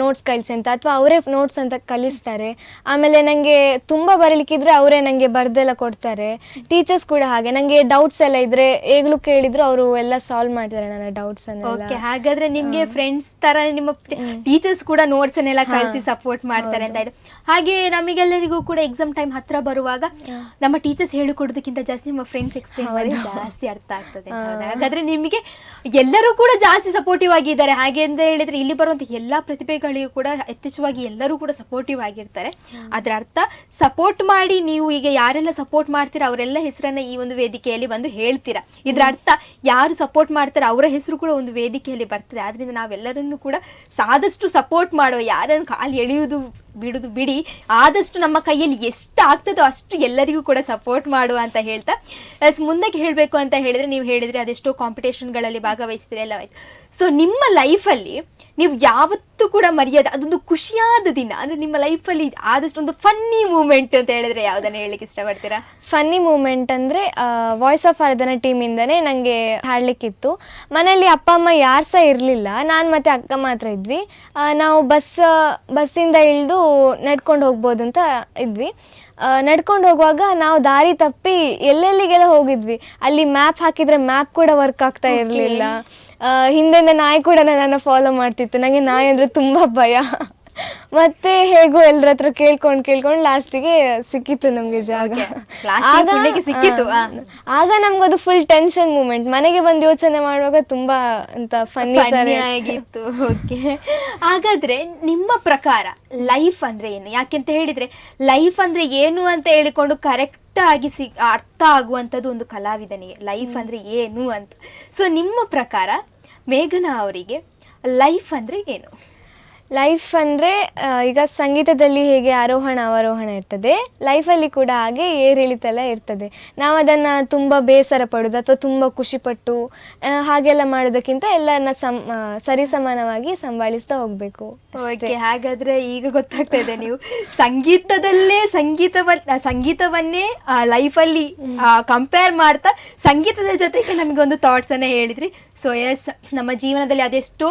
ನೋಟ್ಸ್ ಕಳಿಸಿ ಅಂತ ಅಥವಾ ಅವರೇ ನೋಟ್ಸ್ ಅಂತ ಕಲಿಸ್ತಾರೆ. ಆಮೇಲೆ ನನಗೆ ತುಂಬಾ ಬರಲಿಕ್ಕಿದ್ರೆ ಅವರೇ ನನಗೆ ಬರ್ದೆಲ್ಲ ಕೊಡ್ತಾರೆ. ಟೀಚರ್ಸ್ ಕೂಡ ಹಾಗೆ. ನನಗೆ ಡೌಟ್ಸ್ ಎಲ್ಲ ಇದ್ರೆ ಈಗಲೂ ಕೇಳಿದ್ರು ಅವರು ಎಲ್ಲ ಸಾಲ್ವ್ ಮಾಡ್ತಾರೆ ನನ್ನ ಡೌಟ್ಸ್ ಓಕೆ ಹಾಗಾದ್ರೆ ನಿಮ್ಗೆ ಫ್ರೆಂಡ್ಸ್ ತರ ನಿಮ್ಮ ಟೀಚರ್ಸ್ ಕೂಡ ನೋಟ್ಸ್ ಅನ್ನೆಲ್ಲ ಕಳಿಸಿ ಸಪೋರ್ಟ್ ಮಾಡ್ತಾರೆ ಅಂತ ಇದೆ. ಹಾಗೆ ನಮಗೆಲ್ಲರಿಗೂ ಕೂಡ ಎಕ್ಸಾಮ್ ಟೈಮ್ ಹತ್ರ ಬರುವಾಗ ನಮ್ಮ ಟೀಚರ್ಸ್ ಹೇಳಿಕೊಡೋದಕ್ಕಿಂತ ಜಾಸ್ತಿ ನಮ್ಮ ಫ್ರೆಂಡ್ಸ್ ಎಕ್ಸ್ಪ್ಲೇನ್ ಮಾಡಿ. ಜಾಸ್ತಿ ಅರ್ಥ ಆಗ್ತದೆ ಹಾಗಾದ್ರೆ ನಿಮಗೆ ಎಲ್ಲರೂ ಕೂಡ ಜಾಸ್ತಿ ಸಪೋರ್ಟಿವ್ ಆಗಿದ್ದಾರೆ. ಹಾಗೆ ಅಂತ ಹೇಳಿದ್ರೆ ಇಲ್ಲಿ ಬರುವಂತ ಎಲ್ಲಾ ಪ್ರತಿಭೆಗಳಿಗೂ ಕೂಡ ಯಥೇಚ್ಛವಾಗಿ ಎಲ್ಲರೂ ಕೂಡ ಸಪೋರ್ಟಿವ್ ಆಗಿರ್ತಾರೆ. ಅದರ ಅರ್ಥ ಸಪೋರ್ಟ್ ಮಾಡಿ ನೀವು ಈಗ ಯಾರೆಲ್ಲ ಸಪೋರ್ಟ್ ಮಾಡ್ತೀರಾ ಅವರೆಲ್ಲ ಹೆಸರನ್ನ ಈ ಒಂದು ವೇದಿಕೆಯಲ್ಲಿ ಬಂದು ಹೇಳ್ತೀರಾ. ಇದ್ರ ಅರ್ಥ ಯಾರು ಸಪೋರ್ಟ್ ಮಾಡ್ತಾರೆ ಅವರ ಹೆಸರು ಕೂಡ ಒಂದು ವೇದಿಕೆಯಲ್ಲಿ ಬರ್ತದೆ. ಆದ್ರಿಂದ ನಾವೆಲ್ಲರನ್ನು ಕೂಡ ಸಾದಷ್ಟು ಸಪೋರ್ಟ್ ಮಾಡೋ ಯಾರನ್ನು ಕಾಲು ಎಳೆಯುವುದು ಬಿಡುದು ಬಿಡಿ. ಆದಷ್ಟು ನಮ್ಮ ಕೈಯಲ್ಲಿ ಎಷ್ಟು ಆಗ್ತದೋ ಅಷ್ಟು ಎಲ್ಲರಿಗೂ ಕೂಡ ಸಪೋರ್ಟ್ ಮಾಡುವ ಅಂತ ಹೇಳ್ತಾ ಮುಂದಕ್ಕೆ ಹೇಳಬೇಕು ಅಂತ ಹೇಳಿದ್ರೆ ನೀವು ಹೇಳಿದ್ರೆ ಅದೆಷ್ಟೋ ಕಾಂಪಿಟೇಷನ್ಗಳಲ್ಲಿ ಭಾಗವಹಿಸಿದ್ರೆ ಎಲ್ಲ ಆಯ್ತು. ಸೊ ನಿಮ್ಮ ಲೈಫಲ್ಲಿ ನೀವು ಯಾವತ್ತೂ ಕೂಡ ಮರೆಯೋದು, ಅದೊಂದು ಖುಷಿಯಾದ ದಿನ. ಅಂದ್ರೆ ನಿಮ್ಮ ಲೈಫಲ್ಲಿ ಆದಷ್ಟು ಒಂದು ಫನ್ನಿ ಮೂಮೆಂಟ್ ಅಂತ ಹೇಳಿದ್ರೆ ಯಾವ್ದನ್ನ ಹೇಳಲಿಕ್ಕೆ ಇಷ್ಟಪಡ್ತೀರಾ? ಫನ್ನಿ ಮೂಮೆಂಟ್ ಅಂದರೆ ವಾಯ್ಸ್ ಆಫ್ ಟೀಮ್ ಇಂದನೇ ನನಗೆ ಹಾಡಲಿಕ್ಕಿತ್ತು. ಮನೆಯಲ್ಲಿ ಅಪ್ಪ, ಅಮ್ಮ ಯಾರು ಸಹ ಇರಲಿಲ್ಲ. ನಾನು ಮತ್ತೆ ಅಕ್ಕ ಮಾತ್ರ ಇದ್ವಿ. ನಾವು ಬಸ್, ಬಸ್ಸಿಂದ ಇಳಿದು ನಡ್ಕೊಂಡು ಹೋಗ್ಬೋದು ಅಂತ ಇದ್ವಿ. ನಡ್ಕೊಂಡು ಹೋಗುವಾಗ ನಾವು ದಾರಿ ತಪ್ಪಿ ಎಲ್ಲೆಲ್ಲಿಗೆಲ್ಲ ಹೋಗಿದ್ವಿ. ಅಲ್ಲಿ ಮ್ಯಾಪ್ ಹಾಕಿದ್ರೆ ಮ್ಯಾಪ್ ಕೂಡ ವರ್ಕ್ ಆಗ್ತಾ ಇರಲಿಲ್ಲ. ಹಿಂದೆಯಿಂದ ನಾಯಿ ಕೂಡ ನನ್ನನ್ನು ಫಾಲೋ ಮಾಡ್ತಿತ್ತು. ನನಗೆ ನಾಯಿ ಅಂದರೆ ತುಂಬ ಭಯ. ಮತ್ತೆ ಹೇಗೋ ಎಲ್ಲರ ಹತ್ರ ಕೇಳ್ಕೊಂಡು ಕೇಳ್ಕೊಂಡು ಲಾಸ್ಟಿಗೆ ಸಿಕ್ಕಿತ್ತು ನಮಗೆ ಜಾಗ. Okay. Last ಗೆ ಪುಣ್ಯಕ್ಕೆ ಸಿಕ್ಕಿತ್ತು. ಆಗ ನಮ್ಗದು ಫುಲ್ ಟೆನ್ಷನ್ ಮೂಮೆಂಟ್ ಮನೆಗೆ ಬಂದು ಯೋಚನೆ ಮಾಡುವಾಗ ತುಂಬಾ ಅಂತ ಫನ್ನಿ ಆಗಿತ್ತು. ಓಕೆ ಹಾಗಾದ್ರೆ ನಿಮ್ಮ ಪ್ರಕಾರ ಲೈಫ್ ಅಂದ್ರೆ ಏನು? ಯಾಕೆಂತ ಹೇಳಿದ್ರೆ ಲೈಫ್ ಅಂದ್ರೆ ಏನು ಅಂತ ಹೇಳಿಕೊಂಡು ಕರೆಕ್ಟ್ ಆಗಿ ಸಿ ಅರ್ಥ ಆಗುವಂಥದ್ದು ಒಂದು ಕಲಾವಿದನಿಗೆ. ಲೈಫ್ ಅಂದ್ರೆ ಏನು ಅಂತ. ಸೊ ನಿಮ್ಮ ಪ್ರಕಾರ ಮೇಘನಾ ಅವರಿಗೆ ಲೈಫ್ ಅಂದ್ರೆ ಏನು? ಲೈಫ್ ಅಂದರೆ ಈಗ ಸಂಗೀತದಲ್ಲಿ ಹೇಗೆ ಆರೋಹಣ ಅವರೋಹಣ ಇರ್ತದೆ ಲೈಫಲ್ಲಿ ಕೂಡ ಹಾಗೆ ಏರಿಳಿತೆಲ್ಲ ಇರ್ತದೆ. ನಾವು ಅದನ್ನು ತುಂಬ ಬೇಸರ ಪಡೋದು ಅಥವಾ ತುಂಬ ಖುಷಿಪಟ್ಟು ಪಟ್ಟು ಹಾಗೆಲ್ಲ ಮಾಡೋದಕ್ಕಿಂತ ಎಲ್ಲರನ್ನ ಸಮ್ ಸರಿಸಮಾನವಾಗಿ ಸಂಭಾಳಿಸ್ತಾ ಹೋಗಬೇಕು. ಓಕೆ ಹಾಗಾದ್ರೆ ಈಗ ಗೊತ್ತಾಗ್ತಾ ಇದೆ ನೀವು. ಸಂಗೀತದಲ್ಲೇ ಸಂಗೀತವನ್ನ ಸಂಗೀತವನ್ನೇ ಲೈಫಲ್ಲಿ ಕಂಪೇರ್ ಮಾಡ್ತಾ ಸಂಗೀತದ ಜೊತೆಗೆ ನಮಗೆ ಒಂದು ಥಾಟ್ಸ್ ಅನ್ನ ಹೇಳಿದ್ರಿ. ಸೊ ಎಸ್ ನಮ್ಮ ಜೀವನದಲ್ಲಿ ಅದೆಷ್ಟೋ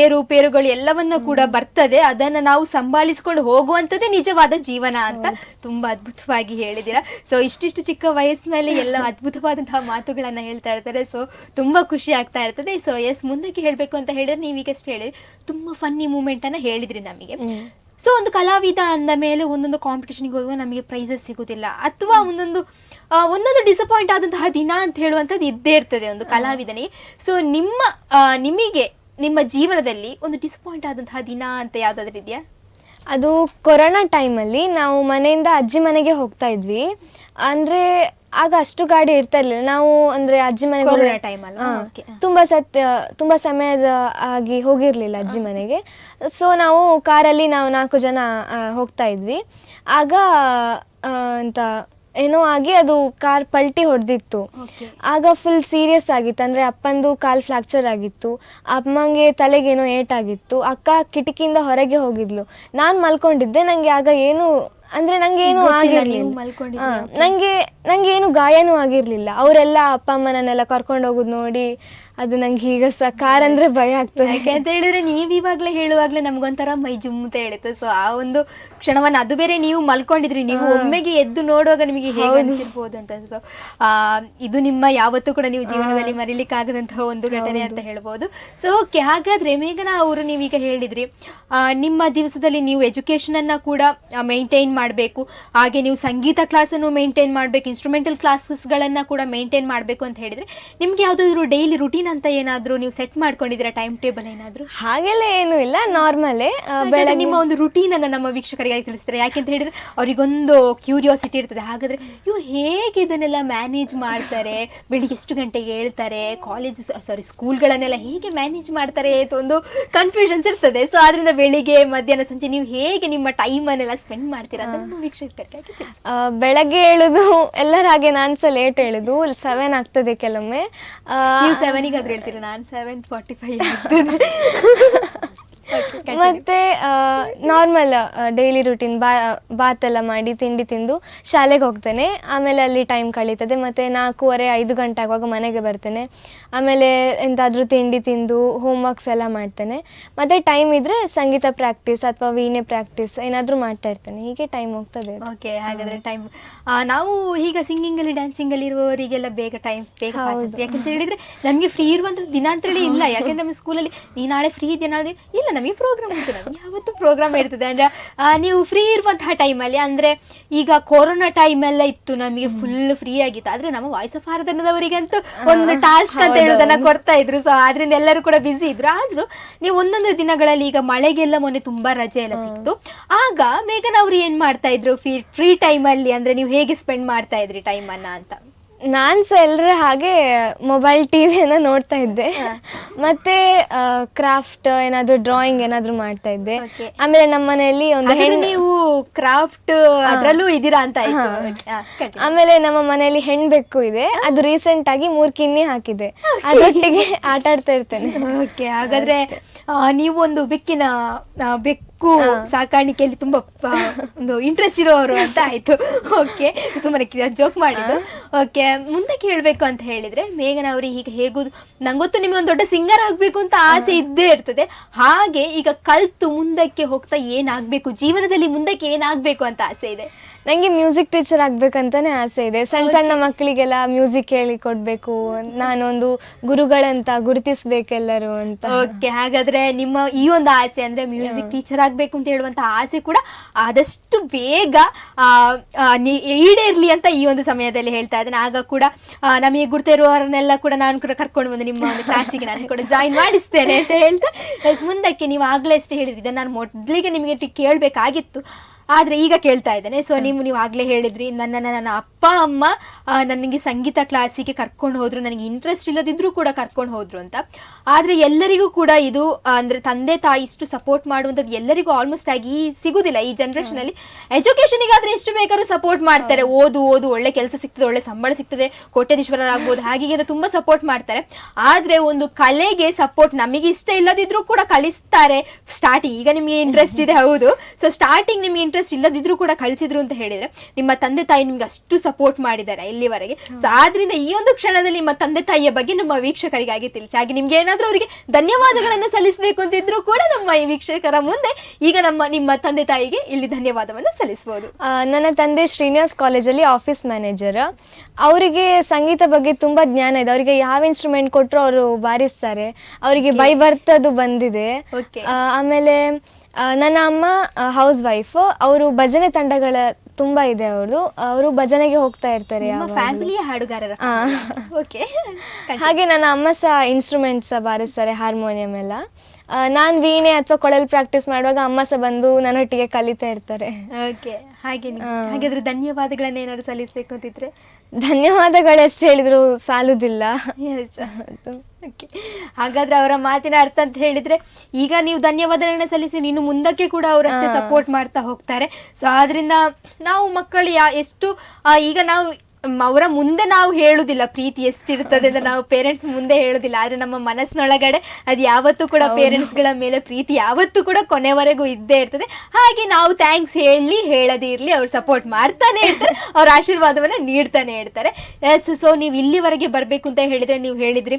ಏರು ಪೇರುಗಳು ಎಲ್ಲವನ್ನ ಕೂಡ ಬರ್ತದೆ ಅದನ್ನ ನಾವು ಸಂಭಾಳಿಸ್ಕೊಂಡು ಹೋಗುವಂಥದ್ದೇ ನಿಜವಾದ ಜೀವನ ಅಂತ ತುಂಬಾ ಅದ್ಭುತವಾಗಿ ಹೇಳಿದಿರ ಸೊ ಇಷ್ಟಿಷ್ಟು ಚಿಕ್ಕ ವಯಸ್ಸಿನಲ್ಲಿ ಎಲ್ಲ ಅದ್ಭುತವಾದಂತಹ ಮಾತುಗಳನ್ನ ಹೇಳ್ತಾ ಇರ್ತಾರೆ. ಸೊ ತುಂಬಾ ಖುಷಿ ಆಗ್ತಾ ಇರ್ತದೆ. ಸೊ ಎಸ್ ಮುಂದಕ್ಕೆ ಹೇಳಬೇಕು ಅಂತ ಹೇಳಿದ್ರೆ ನೀವೀಗಷ್ಟು ಹೇಳಿದ್ರಿ ತುಂಬಾ ಫನ್ನಿ ಮೂಮೆಂಟ್ ಅನ್ನ ಹೇಳಿದ್ರಿ ನಮಗೆ. ಸೊ ಒಂದು ಕಲಾವಿದ ಅಂದ ಮೇಲೆ ಒಂದೊಂದು ಕಾಂಪಿಟೇಷನ್ಗೆ ಹೋಗುವಾಗ ನಮಗೆ ಪ್ರೈಸಸ್ ಸಿಗುದಿಲ್ಲ. ಅಥವಾ ಒಂದೊಂದು ಒಂದೊಂದು ಡಿಸಪಾಯಿಂಟ್ ಆದಂತಹ ದಿನ ಅಂತ ಹೇಳುವಂಥದ್ದು ಇದ್ದೇ ಇರ್ತದೆ ಒಂದು ಕಲಾವಿದನಿಗೆ. ಸೊ ನಿಮ್ಮ ನಿಮಗೆ ನಿಮ್ಮ ಜೀವನದಲ್ಲಿ ಒಂದು ಡಿಸಪಾಯಿಂಟ್ ಆದಂತಹ ದಿನ ಅಂತ ಯಾವ್ದಾದ್ರು ಇದೆಯಾ? ಅದು ಕೊರೋನಾ ಟೈಮಲ್ಲಿ ನಾವು ಮನೆಯಿಂದ ಅಜ್ಜಿ ಮನೆಗೆ ಹೋಗ್ತಾ ಇದ್ವಿ. ಅಂದರೆ ಆಗ ಅಷ್ಟು ಗಾಡಿ ಇರ್ತಾ ಇರಲಿಲ್ಲ. ನಾವು ಅಂದರೆ ಅಜ್ಜಿ ಮನೆಗೆ ಕೊರೋನಾ ಹೋಗಿ- ಟೈಮಲ್ಲಿ? ಹಾ. ತುಂಬ ಸತ್ ತುಂಬ ಸಮಯದ ಆಗಿ ಹೋಗಿರಲಿಲ್ಲ ಅಜ್ಜಿ ಮನೆಗೆ. ಸೊ ನಾವು ಕಾರಲ್ಲಿ ನಾವು ನಾಲ್ಕು ಜನ ಆ, ಹೋಗ್ತಾ ಇದ್ವಿ. ಆಗ ಆ, ಅಂತ ಏನೋ ಆಗಿ ಅದು ಕಾರ್ ಪಲ್ಟಿ ಹೊಡೆದಿತ್ತು. ಆಗ ಫುಲ್ ಸೀರಿಯಸ್ ಆಗಿತ್ತು. ಅಂದರೆ ಅಪ್ಪಂದು ಕಾಲ್ ಫ್ರಾಕ್ಚರ್ ಆಗಿತ್ತು. ಅಮ್ಮಂಗೆ ತಲೆಗೇನೋ ಏಟಾಗಿತ್ತು ಅಕ್ಕ ಕಿಟಕಿಯಿಂದ ಹೊರಗೆ ಹೋಗಿದ್ಲು. ನಾನು ಮಲ್ಕೊಂಡಿದ್ದೆ. ನನಗೆ ಆಗ ಏನು ಅಂದರೆ ನಂಗೆ ಏನು ಆಗಿರಲಿಲ್ಲ. ನನಗೆ ಏನು ಗಾಯನೂ ಆಗಿರಲಿಲ್ಲ. ಅವರೆಲ್ಲ ಅಪ್ಪ ಅಮ್ಮನನ್ನೆಲ್ಲ ಕರ್ಕೊಂಡು ಹೋಗೋದು ನೋಡಿ ಅದು ನಂಗೆ ಈಗ ಸಹ ಕಾರ್ ಅಂದ್ರೆ ಭಯ ಆಗ್ತದೆ. ಯಾಕೆ ಅಂತ ಹೇಳಿದ್ರೆ ನೀವು ಇವಾಗಲೇ ಹೇಳುವಾಗಲೇ ನಮ್ಗೊಂಥರ ಮೈ ಜುಮ್ ಅಂತ ಹೇಳುತ್ತೆ. ಸೊ ಆ ಒಂದು ಕ್ಷಣವನ್ನ ಅದು ಬೇರೆ ನೀವು ಮಲ್ಕೊಂಡಿದ್ರಿ. ನೀವು ಒಮ್ಮೆಗೆ ಎದ್ದು ನೋಡುವಾಗ ನಿಮಗೆ ಹೇಗೆ ಅನಿಸಿರ್ಬೋದು ಅಂತ. ಸೊ ಆ, ಇದು ನಿಮ್ಮ ಯಾವತ್ತೂ ಕೂಡ ನೀವು ಜೀವನದಲ್ಲಿ ಮರಿಲಿಕ್ಕೆ ಆಗದಂತಹ ಒಂದು ಘಟನೆ ಅಂತ ಹೇಳ್ಬೋದು. ಸೊ ಓಕೆ ಹಾಗಾದ್ರೆ ಮೇಘನಾ ಅವರು ನೀವೀಗ ಹೇಳಿದ್ರಿ ಆ, ನಿಮ್ಮ ದಿವಸದಲ್ಲಿ ನೀವು ಎಜುಕೇಶನ್ ಅನ್ನ ಕೂಡ ಮೇಂಟೈನ್ ಮಾಡಬೇಕು. ಹಾಗೆ ನೀವು ಸಂಗೀತ ಕ್ಲಾಸನ್ನು ಮೇಂಟೈನ್ ಮಾಡಬೇಕು ಇನ್ಸ್ಟ್ರೂಮೆಂಟಲ್ ಕ್ಲಾಸಸ್ಗಳನ್ನ ಕೂಡ ಮೇಂಟೈನ್ ಮಾಡಬೇಕು ಅಂತ ಹೇಳಿದ್ರೆ ನಿಮ್ಗೆ ಯಾವುದಾದ್ರು ಡೈಲಿ ರುಟೀನ್ ಅಂತ ಏನಾದ್ರು ನೀವು ಸೆಟ್ ಮಾಡ್ಕೊಂಡಿದ್ದೀರಾ ಟೈಮ್ ಟೇಬಲ್ ಏನಾದ್ರು? ಹಾಗೆಲ್ಲ ಏನೂ ಇಲ್ಲ ನಾರ್ಮಲೇ ಬೆಳಗ್ಗೆ ನಿಮ್ಮ ಒಂದು ರುಟೀನ್ ಅನ್ನ ನಮ್ಮ ವೀಕ್ಷಕರಿಗೆ ತಿಳಿಸ್ತಾರೆ? ಯಾಕೆಂತ ಹೇಳಿದ್ರೆ ಅವರಿಗೊಂದು ಕ್ಯೂರಿಯಾಸಿಟಿ ಇರ್ತದೆ. ಹಾಗಾದ್ರೆ ಇವ್ರು ಹೇಗೆ ಇದನ್ನೆಲ್ಲ ಮ್ಯಾನೇಜ್ ಮಾಡ್ತಾರೆ? ಬೆಳಿಗ್ಗೆ ಎಷ್ಟು ಗಂಟೆಗೆ ಹೇಳ್ತಾರೆ? ಕಾಲೇಜ್ ಸಾರಿ ಸ್ಕೂಲ್ಗಳನ್ನೆಲ್ಲ ಹೇಗೆ ಮ್ಯಾನೇಜ್ ಮಾಡ್ತಾರೆ ಅಂತ ಒಂದು ಕನ್ಫ್ಯೂಷನ್ಸ್ ಇರ್ತದೆ. ಸೊ ಅದರಿಂದ ಬೆಳಿಗ್ಗೆ ಮಧ್ಯಾಹ್ನ ಸಂಜೆ ನೀವು ಹೇಗೆ ನಿಮ್ಮ ಟೈಮ್ ಅನ್ನೆಲ್ಲ ಸ್ಪೆಂಡ್ ಮಾಡ್ತೀರಾ ಅಂತ ನಮ್ಮ ವೀಕ್ಷಕರಿಗಾಗಿ ತಿಳಿಸಿ ಬೆಳಗ್ಗೆ ಹೇಳುದು ಎಲ್ಲರ ಹಾಗೆ ನಾನು ಸಹ ಲೇಟ್ ಹೇಳುದು. ಸೆವೆನ್ ಆಗ್ತದೆ ಕೆಲವೊಮ್ಮೆ. ಆ, ಹೇಳ್ತೀರಿ ಹೇಳ್ತೀರಾ? ನಾನು ಸೆವೆನ್ ಫಾರ್ಟಿ ಫೈವ್ ಮತ್ತೆ ನಾರ್ಮಲ್ ಡೈಲಿ ರುಟೀನ್ ಬಾ, ಬಾತ್ ಎಲ್ಲ ಮಾಡಿ ತಿಂಡಿ ತಿಂದು ಶಾಲೆಗೆ ಹೋಗ್ತೇನೆ. ಆಮೇಲೆ ಅಲ್ಲಿ ಟೈಮ್ ಕಳೀತದೆ. ಮತ್ತು ನಾಲ್ಕೂವರೆ, ಐದು ಗಂಟೆ ಆಗುವಾಗ ಮನೆಗೆ ಬರ್ತೇನೆ. ಆಮೇಲೆ ಎಂತಾದರೂ ತಿಂಡಿ ತಿಂದು ಹೋಮ್ವರ್ಕ್ಸ್ ಎಲ್ಲ ಮಾಡ್ತೇನೆ. ಮತ್ತು ಟೈಮ್ ಇದ್ದರೆ ಸಂಗೀತ ಪ್ರಾಕ್ಟೀಸ್ ಅಥವಾ ವೀಣೆ ಪ್ರಾಕ್ಟೀಸ್ ಏನಾದರೂ ಮಾಡ್ತಾ ಇರ್ತೇನೆ. ಹೀಗೆ ಟೈಮ್ ಹೋಗ್ತದೆ ಅದು. ಓಕೆ ಹಾಗಾದ್ರೆ ಟೈಮ್ ನಾವು ಈಗ ಸಿಂಗಿಂಗ್ ಅಲ್ಲಿ ಡ್ಯಾನ್ಸಿಂಗ್ ಅಲ್ಲಿ ಇರುವವರಿಗೆಲ್ಲ ಬೇಗ ಟೈಮ್ ಬೇಗ ಯಾಕಂತ ಹೇಳಿದ್ರೆ ನಮಗೆ ಫ್ರೀ ಇರುವಂತ ದಿನ ಅಂತೇಳಿ ಇಲ್ಲ ಯಾಕಂದ್ರೆ ನಮ್ಮ ಸ್ಕೂಲಲ್ಲಿ ನೀ ನಾಳೆ ಫ್ರೀ ಇದೆಯಾ ನಾಳೆ ಇಲ್ಲ ನಮಗೆ ಪ್ರೋಗ್ರಾಮ್ ನಮಗೆ ಯಾವತ್ತು ಪ್ರೋಗ್ರಾಮ್ ಇರ್ತದೆ. ಅಂದ್ರೆ ಆ, ನೀವು ಫ್ರೀ ಇರುವಂತಹ ಟೈಮಲ್ಲಿ ಅಂದ್ರೆ ಈಗ ಕೊರೋನಾ ಟೈಮ್ ಎಲ್ಲ ಇತ್ತು ನಮಗೆ ಫುಲ್ ಫ್ರೀ ಆಗಿತ್ತು. ಆದ್ರೆ ನಮ್ಮ ವಾಯ್ಸ್ ಆಫ್ ಆರ್ದನದವರಿಗಂತೂ ಒಂದು ಟಾಸ್ಕ್ ಅಂತ ಹೇಳೋದನ್ನ ಕೊಡ್ತಾ ಇದ್ರು. ಸೊ ಆದ್ರಿಂದ ಎಲ್ಲರೂ ಕೂಡ ಬಿಸಿ ಇದ್ರು. ಆದ್ರೂ ನೀವು ಒಂದೊಂದು ದಿನಗಳಲ್ಲಿ ಈಗ ಮಳೆಗೆಲ್ಲ ಮೊನ್ನೆ ತುಂಬಾ ರಜೆ ಎಲ್ಲ ಸಿಕ್ತು. ಆಗ ಮೇಘನ್ ಅವ್ರು ಏನ್ ಮಾಡ್ತಾ ಇದ್ರು? ಫ್ರೀ ಟೈಮ್ ಅಲ್ಲಿ ಅಂದ್ರೆ ನೀವು ಹೇಗೆ ಸ್ಪೆಂಡ್ ಮಾಡ್ತಾ ಇದ್ರಿ ಟೈಮ್ ಅನ್ನ ಅಂತ? ನಾನು ಸಹ ಎಲ್ಲರ ಹಾಗೆ ಮೊಬೈಲ್ ಟಿ ವಿಯನ್ನು ನೋಡ್ತಾ ಇದ್ದೆ. ಮತ್ತೆ ಕ್ರಾಫ್ಟ್ ಏನಾದ್ರೂ ಡ್ರಾಯಿಂಗ್ ಏನಾದ್ರೂ ಮಾಡ್ತಾ ಇದ್ದೆ. Okay. ಆಮೇಲೆ ನಮ್ಮ ಮನೆಯಲ್ಲಿ ಒಂದು ಹೆಣ್ಣು ನೀವು ಕ್ರಾಫ್ಟ್ ಅದ್ರಲ್ಲೂ ಇದೀರಾ ಅಂತ ಆಯ್ತು. Okay, ಹಾ, continue. ಆಮೇಲೆ ನಮ್ಮ ಮನೆಯಲ್ಲಿ ಹೆಣ್ಬೆಕ್ಕು ಇದೆ. ಅದು ರೀಸೆಂಟ್ ಆಗಿ ಮೂರ್ ಕಿನ್ನಿ ಹಾಕಿದೆ. ಅದರೊಟ್ಟಿಗೆ ಆಟ ಆಡ್ತಾ ಇರ್ತೇನೆ. ಓಕೆ ಹಾಗಾದ್ರೆ ಆ, ನೀವು ಒಂದು ಬೆಕ್ಕಿನ ಆ, ಬೆಕ್ಕು ಸಾಕಾಣಿಕೆಯಲ್ಲಿ ತುಂಬಾ ಒಂದು ಇಂಟ್ರೆಸ್ಟ್ ಇರೋರು ಅಂತ ಆಯ್ತು. ಓಕೆ ಸುಮ್ಮನೆ ಜೋಕ್ ಮಾಡಿದ್ದು. ಓಕೆ ಮುಂದಕ್ಕೆ ಹೇಳ್ಬೇಕು ಅಂತ ಹೇಳಿದ್ರೆ ಮೇಘನ ಅವರು ಈಗ ಹೇಗೂ ನಂಗೊತ್ತು ನಿಮಗೆ ಒಂದು ದೊಡ್ಡ ಸಿಂಗರ್ ಆಗ್ಬೇಕು ಅಂತ ಆಸೆ ಇದ್ದೇ ಇರ್ತದೆ. ಹಾಗೆ ಈಗ ಕಲ್ತು ಮುಂದಕ್ಕೆ ಹೋಗ್ತಾ ಏನಾಗ್ಬೇಕು ಜೀವನದಲ್ಲಿ ಮುಂದಕ್ಕೆ ಏನಾಗ್ಬೇಕು ಅಂತ ಆಸೆ ಇದೆ? ನಂಗೆ ಮ್ಯೂಸಿಕ್ ಟೀಚರ್ ಆಗ್ಬೇಕಂತಾನೆ ಆಸೆ ಇದೆ. ಸಣ್ಣ ಸಣ್ಣ ಮಕ್ಕಳಿಗೆಲ್ಲ ಮ್ಯೂಸಿಕ್ ಹೇಳಿ ಕೊಡ್ಬೇಕು. ನಾನೊಂದು ಗುರುಗಳಂತ ಗುರುತಿಸ್ಬೇಕೆಲ್ಲರೂ ಅಂತ. ಓಕೆ ಹಾಗಾದ್ರೆ ನಿಮ್ಮ ಈ ಒಂದು ಆಸೆ ಅಂದ್ರೆ ಮ್ಯೂಸಿಕ್ ಟೀಚರ್ ಆಗ್ಬೇಕು ಅಂತ ಹೇಳುವಂತ ಆಸೆ ಕೂಡ ಆದಷ್ಟು ಬೇಗ ಈಡೇರ್ಲಿ ಅಂತ ಈ ಒಂದು ಸಮಯದಲ್ಲಿ ಹೇಳ್ತಾ ಇದ್ದೇನೆ. ಆಗ ಕೂಡ ನಮಗೆ ಗುರ್ತಿರುವವರನ್ನೆಲ್ಲ ಕೂಡ ನಾನು ಕೂಡ ಕರ್ಕೊಂಡು ಬಂದು ನಿಮ್ಮ ಒಂದು ಕ್ಲಾಸಿಗೆ ನಾನು ಕೂಡ ಜಾಯಿನ್ ಮಾಡಿಸ್ತೇನೆ ಅಂತ ಹೇಳ್ತಾ, ಮುಂದಕ್ಕೆ ನೀವು ಆಗ್ಲೇ ಅಷ್ಟೇ ಹೇಳಿದ್ರಿ ನಾನು ಮೊದಲಿಗೆ ನಿಮಗೆ ಕೇಳ್ಬೇಕಾಗಿತ್ತು. ಆದ್ರೆ ಈಗ ಕೇಳ್ತಾ ಇದ್ದೇನೆ. ಸೊ ನೀವು ನೀವು ಆಗ್ಲೇ ಹೇಳಿದ್ರಿ ನನ್ನನ್ನ ನನ್ನ ಅಪ್ಪ ಅಮ್ಮ ನನಗೆ ಸಂಗೀತ ಕ್ಲಾಸಿಗೆ ಕರ್ಕೊಂಡು ಹೋದ್ರು ನನಗೆ ಇಂಟ್ರೆಸ್ಟ್ ಇಲ್ಲದಿದ್ರೂ ಕೂಡ ಕರ್ಕೊಂಡು ಹೋದ್ರು ಅಂತ. ಆದ್ರೆ ಎಲ್ಲರಿಗೂ ಕೂಡ ಇದು ಅಂದ್ರೆ ತಂದೆ ತಾಯಿ ಇಷ್ಟು ಸಪೋರ್ಟ್ ಮಾಡುವಂಥದ್ದು ಎಲ್ಲರಿಗೂ ಆಲ್ಮೋಸ್ಟ್ ಆಗಿ ಈ ಸಿಗುದಿಲ್ಲ. ಈ ಜನರೇಷನ್ ಅಲ್ಲಿ ಎಜುಕೇಶನಿಗಾದ್ರೆ ಎಷ್ಟು ಬೇಕಾದ್ರೂ ಸಪೋರ್ಟ್ ಮಾಡ್ತಾರೆ. ಓದು ಓದು ಒಳ್ಳೆ ಕೆಲಸ ಸಿಗ್ತದೆ ಒಳ್ಳೆ ಸಂಬಳ ಸಿಗ್ತದೆ ಕೋಟ್ಯಾಧೀಶ್ವರರಾಗ್ಬೋದು ಹಾಗೆ ಹೀಗೆ ಅಂತ ತುಂಬಾ ಸಪೋರ್ಟ್ ಮಾಡ್ತಾರೆ. ಆದ್ರೆ ಒಂದು ಕಲೆಗೆ ಸಪೋರ್ಟ್ ನಮಗೆ ಇಷ್ಟ ಇಲ್ಲದಿದ್ರೂ ಕೂಡ ಕಲಿಸ್ತಾರೆ. ಸ್ಟಾರ್ಟಿಂಗ್ ಈಗ ನಿಮಗೆ ಇಂಟ್ರೆಸ್ಟ್ ಇದೆ ಹೌದು. ಸೊ ಸ್ಟಾರ್ಟಿಂಗ್ ನಿಮ್ಗೆ ಇಂಟ್ರೆಸ್ಟ್ ಇಲ್ಲದಿದ್ರೂ ಕೂಡ ಕಳಿಸಿದ್ರು ಅಂತ ಹೇಳಿದ್ರೆ ನಿಮ್ಮ ತಂದೆ ತಾಯಿ ನಿಮ್ಗೆ ಅಷ್ಟು ಸಪೋರ್ಟ್ ಮಾಡಿದ್ದಾರೆ ಇಲ್ಲಿವರೆಗೆ. ಸೊ ಆದ್ರಿಂದ ಈ ಒಂದು ಕ್ಷಣದಲ್ಲಿ ನಿಮ್ಮ ತಂದೆ ತಾಯಿಯ ಬಗ್ಗೆ ನಮ್ಮ ವೀಕ್ಷಕರಿಗಾಗಿ ತಿಳಿಸಿ. ಹಾಗೆ ನಿಮ್ಗೆ ಏನಾದ್ರೂ ಅವರಿಗೆ ಧನ್ಯವಾದಗಳನ್ನ ಸಲ್ಲಿಸಬೇಕು ಅಂತಿದ್ರು ಕೂಡ ನಮ್ಮ ಈ ವೀಕ್ಷಕರ ಮುಂದೆ ಈಗ ನಮ್ಮ ನಿಮ್ಮ ತಂದೆ ತಾಯಿಗೆ ಇಲ್ಲಿ ಧನ್ಯವಾದವನ್ನು ಸಲ್ಲಿಸಬಹುದು. ನನ್ನ ತಂದೆ ಶ್ರೀನಿವಾಸ್ ಕಾಲೇಜಲ್ಲಿ ಆಫೀಸ್ ಮ್ಯಾನೇಜರ್. ಅವರಿಗೆ ಸಂಗೀತ ಬಗ್ಗೆ ತುಂಬಾ ಜ್ಞಾನ ಇದೆ. ಅವರಿಗೆ ಯಾವ ಇನ್ಸ್ಟ್ರೂಮೆಂಟ್ ಕೊಟ್ಟರು ಅವರು ಬಾರಿಸ್ತಾರೆ. ಅವರಿಗೆ ಬೈ ಬರ್ತದ್ದು ಬಂದಿದೆ. ಆಮೇಲೆ ನನ್ನ ಅಮ್ಮ ಹೌಸ್ ವೈಫ್ ಅವರು ಭಜನೆ ತಂಡಗಳ ತುಂಬಾ ಇದೆ ಅವರು ಅವರು ಭಜನೆಗೆ ಹೋಗ್ತಾ ಇರ್ತಾರೆ. ಫ್ಯಾಮಿಲಿಯ ಹಾಡುಗಾರರ. ಓಕೆ ಹಾಗೆ ನನ್ನ ಅಮ್ಮ ಸಹ ಇನ್ಸ್ಟ್ರೂಮೆಂಟ್ಸ್ ಬಾರಿಸ್ತಾರೆ ಹಾರ್ಮೋನಿಯಂ ಎಲ್ಲ. ನಾನು ವೀಣೆ ಅಥವಾ ಕೊಳಲ್ ಪ್ರಾಕ್ಟೀಸ್ ಮಾಡುವಾಗ ಅಮ್ಮ ಸಹ ಬಂದು ನನ್ನೊಟ್ಟಿಗೆ ಕಲಿತಾ ಇರ್ತಾರೆ. ಓಕೆ ಹಾಗೆ ಹಾಗಾದ್ರೆ ಧನ್ಯವಾದಗಳನ್ನ ಏನಾದ್ರು ಸಲ್ಲಿಸಬೇಕು ಅಂತಿದ್ರೆ? ಧನ್ಯವಾದಗಳು ಎಷ್ಟು ಹೇಳಿದ್ರು ಸಾಲುದಿಲ್ಲ. ಎಸ್. ಹಾಗಾದ್ರೆ ಅವರ ಮಾತಿನ ಅರ್ಥ ಅಂತ ಹೇಳಿದ್ರೆ ಈಗ ನೀವು ಧನ್ಯವಾದಗಳನ್ನ ಸಲ್ಲಿಸಿ ನೀನು ಮುಂದಕ್ಕೆ ಕೂಡ ಅವರಷ್ಟೇ ಸಪೋರ್ಟ್ ಮಾಡ್ತಾ ಹೋಗ್ತಾರೆ. ಸೊ ಆದ್ರಿಂದ ನಾವು ಮಕ್ಕಳು ಯಾ ಎಷ್ಟು ಆ, ಈಗ ನಾವು ಅವರ ಮುಂದೆ ನಾವು ಹೇಳುದಿಲ್ಲ. ಪ್ರೀತಿ ಎಷ್ಟಿರ್ತದೆ ಅಂತ ನಾವು ಪೇರೆಂಟ್ಸ್ ಮುಂದೆ ಹೇಳುದಿಲ್ಲ. ಆದ್ರೆ ನಮ್ಮ ಮನಸ್ಸಿನೊಳಗಡೆ ಅದು ಯಾವತ್ತೂ ಕೂಡ ಪೇರೆಂಟ್ಸ್ಗಳ ಮೇಲೆ ಪ್ರೀತಿ ಯಾವತ್ತೂ ಕೂಡ ಕೊನೆವರೆಗೂ ಇದ್ದೇ ಇರ್ತದೆ. ಹಾಗೆ ನಾವು ಥ್ಯಾಂಕ್ಸ್ ಹೇಳಿ ಹೇಳದೇ ಇರ್ಲಿ ಅವ್ರು ಸಪೋರ್ಟ್ ಮಾಡ್ತಾನೆ ಇರ್ತಾರೆ. ಅವ್ರ ಆಶೀರ್ವಾದವನ್ನ ನೀಡ್ತಾನೆ ಇರ್ತಾರೆ. ಎಸ್ ಸೊ ನೀವು ಇಲ್ಲಿವರೆಗೆ ಬರಬೇಕು ಅಂತ ಹೇಳಿದ್ರೆ ನೀವು ಹೇಳಿದ್ರಿ.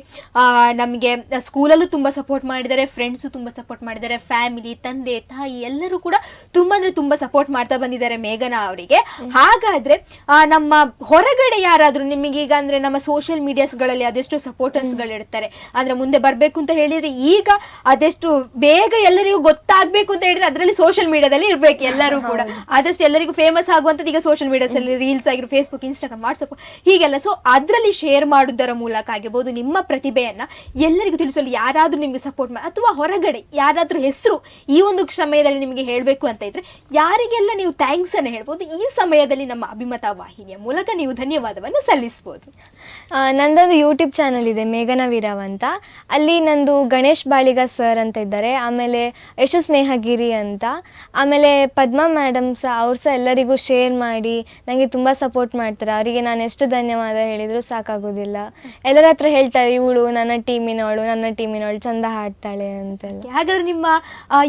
ನಮಗೆ ಸ್ಕೂಲಲ್ಲೂ ತುಂಬಾ ಸಪೋರ್ಟ್ ಮಾಡಿದ್ದಾರೆ ಫ್ರೆಂಡ್ಸು ತುಂಬಾ ಸಪೋರ್ಟ್ ಮಾಡಿದ್ದಾರೆ ಫ್ಯಾಮಿಲಿ ತಂದೆ ತಾಯಿ ಎಲ್ಲರೂ ಕೂಡ ತುಂಬಾ ಅಂದ್ರೆ ತುಂಬಾ ಸಪೋರ್ಟ್ ಮಾಡ್ತಾ ಬಂದಿದ್ದಾರೆ ಮೇಘನಾ ಅವರಿಗೆ. ಹಾಗಾದ್ರೆ ನಮ್ಮ ನಮ್ಮ ಹೊರಗಡೆ ಯಾರಾದ್ರೂ ನಿಮಗೆ ಈಗ ಅಂದ್ರೆ ನಮ್ಮ ಸೋಷಿಯಲ್ ಮೀಡಿಯಾಸ್ಗಳಲ್ಲಿ ಅದೆಷ್ಟು ಸಪೋರ್ಟರ್ಸ್ಗಳು ಇರ್ತಾರೆ ಅಂದ್ರೆ ಮುಂದೆ ಬರಬೇಕು ಅಂತ ಹೇಳಿದ್ರೆ ಈಗ ಅದೆಷ್ಟು ಬೇಗ ಎಲ್ಲರಿಗೂ ಗೊತ್ತಾಗ್ಬೇಕು ಅಂತ ಹೇಳಿದ್ರೆ ಅದರಲ್ಲಿ ಸೋಷಿಯಲ್ ಮೀಡಿಯಾದಲ್ಲಿ ಇರಬೇಕು ಎಲ್ಲರೂ ಕೂಡ. ಆದಷ್ಟು ಎಲ್ಲರಿಗೂ ಫೇಮಸ್ ಆಗುವಂಥದ್ದು ಈಗ ಸೋಷಿಯಲ್ ಮೀಡಿಯಾಸ್ ಅಲ್ಲಿ ರೀಲ್ಸ್ ಆಗಿರೋ ಫೇಸ್ಬುಕ್ ಇನ್ಸ್ಟಾಗ್ರಾಮ್ ವಾಟ್ಸಪ್ ಹೀಗೆಲ್ಲ. ಸೊ ಅದರಲ್ಲಿ ಶೇರ್ ಮಾಡುವುದರ ಮೂಲಕ ಆಗಿರ್ಬೋದು ನಿಮ್ಮ ಪ್ರತಿಭೆಯನ್ನ ಎಲ್ಲರಿಗೂ ತಿಳಿಸಲು ಯಾರಾದ್ರೂ ನಿಮಗೆ ಸಪೋರ್ಟ್ ಮಾಡಿ ಅಥವಾ ಹೊರಗಡೆ ಯಾರಾದ್ರೂ ಹೆಸರು ಈ ಒಂದು ಸಮಯದಲ್ಲಿ ನಿಮಗೆ ಹೇಳಬೇಕು ಅಂತ ಇದ್ರೆ ಯಾರಿಗೆಲ್ಲ ನೀವು ಥ್ಯಾಂಕ್ಸ್ ಅನ್ನು ಹೇಳ್ಬೋದು ಈ ಸಮಯದಲ್ಲಿ ನಮ್ಮ ಅಭಿಮತ ವಾಹಿನಿಯ ಮೂಲಕ ನೀವು ಧನ್ಯವಾದವನ್ನು ಸಲ್ಲಿಸಬಹುದು ಆ, ನಂದೊಂದು ಯೂಟ್ಯೂಬ್ ಚಾನಲ್ ಇದೆ ಮೇಘನ ವೀರವ್ ಅಂತ. ಅಲ್ಲಿ ನಂದು ಗಣೇಶ್ ಬಾಳಿಗ ಸರ್ ಅಂತ ಇದ್ದಾರೆ ಆಮೇಲೆ ಯಶು ಸ್ನೇಹಗಿರಿ ಅಂತ. ಆಮೇಲೆ ಪದ್ಮಾ ಮೇಡಮ್ ಸಹ ಅವ್ರು ಸಹ ಎಲ್ಲರಿಗೂ ಶೇರ್ ಮಾಡಿ ನನಗೆ ತುಂಬ ಸಪೋರ್ಟ್ ಮಾಡ್ತಾರೆ. ಅವರಿಗೆ ನಾನು ಎಷ್ಟು ಧನ್ಯವಾದ ಹೇಳಿದರೂ ಸಾಕಾಗೋದಿಲ್ಲ. ಎಲ್ಲರ ಹತ್ರ ಹೇಳ್ತಾರೆ ಇವಳು ನನ್ನ ಟೀಮಿನವಳು ನನ್ನ ಟೀಮಿನವಳು ಚಂದ ಹಾಡ್ತಾಳೆ ಅಂತೆಲ್ಲ. ಹಾಗಾದ್ರೆ ನಿಮ್ಮ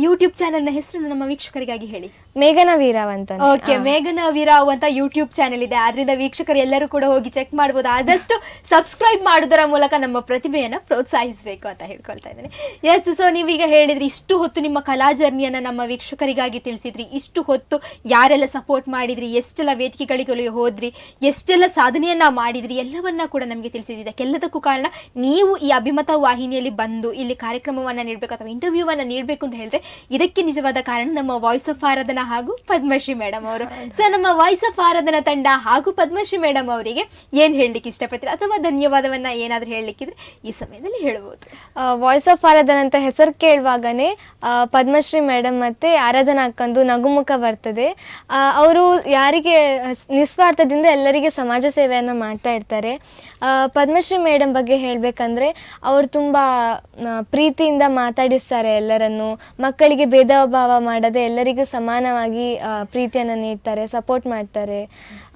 ಯೂಟ್ಯೂಬ್ ಚಾನೆಲ್ನ ಹೆಸರನ್ನು ನಮ್ಮ ವೀಕ್ಷಕರಿಗಾಗಿ ಹೇಳಿ. ಮೇಘನ ವೀರಾವ್ ಅಂತ. ಓಕೆ ಮೇಘನ ವೀರಾವ್ ಅಂತ ಯೂಟ್ಯೂಬ್ ಚಾನೆಲ್ ಇದೆ. ಆದ್ರಿಂದ ವೀಕ್ಷಕರು ಎಲ್ಲರೂ ಕೂಡ ಹೋಗಿ ಚೆಕ್ ಮಾಡ್ಬೋದು. ಆದಷ್ಟು ಸಬ್ಸ್ಕ್ರೈಬ್ ಮಾಡೋದರ ಮೂಲಕ ನಮ್ಮ ಪ್ರತಿಭೆಯನ್ನ ಪ್ರೋತ್ಸಾಹಿಸಬೇಕು ಅಂತ ಹೇಳ್ಕೊಳ್ತಾ ಇದ್ದೀನಿ. ಎಸ್ ಸೊ ನೀವೀಗ ಹೇಳಿದ್ರಿ ಇಷ್ಟು ಹೊತ್ತು ನಿಮ್ಮ ಕಲಾ ಜರ್ನಿಯನ್ನ ನಮ್ಮ ವೀಕ್ಷಕರಿಗಾಗಿ ತಿಳಿಸಿದ್ರಿ. ಇಷ್ಟು ಹೊತ್ತು ಯಾರೆಲ್ಲ ಸಪೋರ್ಟ್ ಮಾಡಿದ್ರಿ ಎಷ್ಟೆಲ್ಲ ವೇದಿಕೆಗಳಿಗೆ ಹೋದ್ರಿ ಎಷ್ಟೆಲ್ಲ ಸಾಧನೆಯನ್ನ ಮಾಡಿದ್ರಿ ಎಲ್ಲವನ್ನ ಕೂಡ ನಮಗೆ ತಿಳಿಸಿದ್ರಿ. ಇದಕ್ಕೆಲ್ಲದಕ್ಕೂ ಕಾರಣ ನೀವು ಈ ಅಭಿಮತ ವಾಹಿನಿಯಲ್ಲಿ ಬಂದು ಇಲ್ಲಿ ಕಾರ್ಯಕ್ರಮವನ್ನ ನೀಡಬೇಕು ಅಥವಾ ಇಂಟರ್ವ್ಯೂವನ್ನ ನೀಡಬೇಕು ಅಂತ ಹೇಳಿದ್ರೆ ಇದಕ್ಕೆ ನಿಜವಾದ ಕಾರಣ ನಮ್ಮ ವಾಯ್ಸ್ ಆಫ್ ಆರಾಧನಾ ಹಾಗೂ ಪದ್ಮಶ್ರೀ ಮೇಡಮ್ ಅವರು. ಸೊ ನಮ್ಮ ವಾಯ್ಸ್ ಆಫ್ ಆರಾಧನಾ ತಂಡ ಹಾಗೂ ಪದ್ಮಶ್ರೀ ಮೇಡಮ್ ಅವರಿಗೆ ಏನ್ ಹೇಳಲಿಕ್ಕೆ ಇಷ್ಟಪಡ್ತೀರಾ? ಅಥವಾ ಧನ್ಯವಾದವನ್ನ ಏನಾದ್ರೂ ಹೇಳಲಿಕ್ಕಿದ್ರೆ ಈ ಸಮಯದಲ್ಲಿ ಹೇಳ್ಬೋದು. ವಾಯ್ಸ್ ಆಫ್ ಆರಾಧನಾ ಅಂತ ಹೆಸರು ಕೇಳುವಾಗನೇ ಪದ್ಮಶ್ರೀ ಮೇಡಮ್ ಮತ್ತೆ ಆರಾಧನಾ ಹಾಕೊಂಡು ನಗುಮುಖ ಬರ್ತದೆ. ಅವರು ಯಾರಿಗೆ ನಿಸ್ವಾರ್ಥದಿಂದ ಎಲ್ಲರಿಗೆ ಸಮಾಜ ಸೇವೆಯನ್ನು ಮಾಡ್ತಾ ಇರ್ತಾರೆ. ಪದ್ಮಶ್ರೀ ಮೇಡಮ್ ಬಗ್ಗೆ ಹೇಳಬೇಕಂದ್ರೆ, ಅವರು ತುಂಬ ಪ್ರೀತಿಯಿಂದ ಮಾತಾಡಿಸ್ತಾರೆ ಎಲ್ಲರನ್ನು. ಮಕ್ಕಳಿಗೆ ಭೇದ ಭಾವ ಮಾಡದೆ ಎಲ್ಲರಿಗೂ ಸಮಾನವಾಗಿ ಪ್ರೀತಿಯನ್ನು ನೀಡ್ತಾರೆ ಸಪೋರ್ಟ್ ಮಾಡ್ತಾರೆ.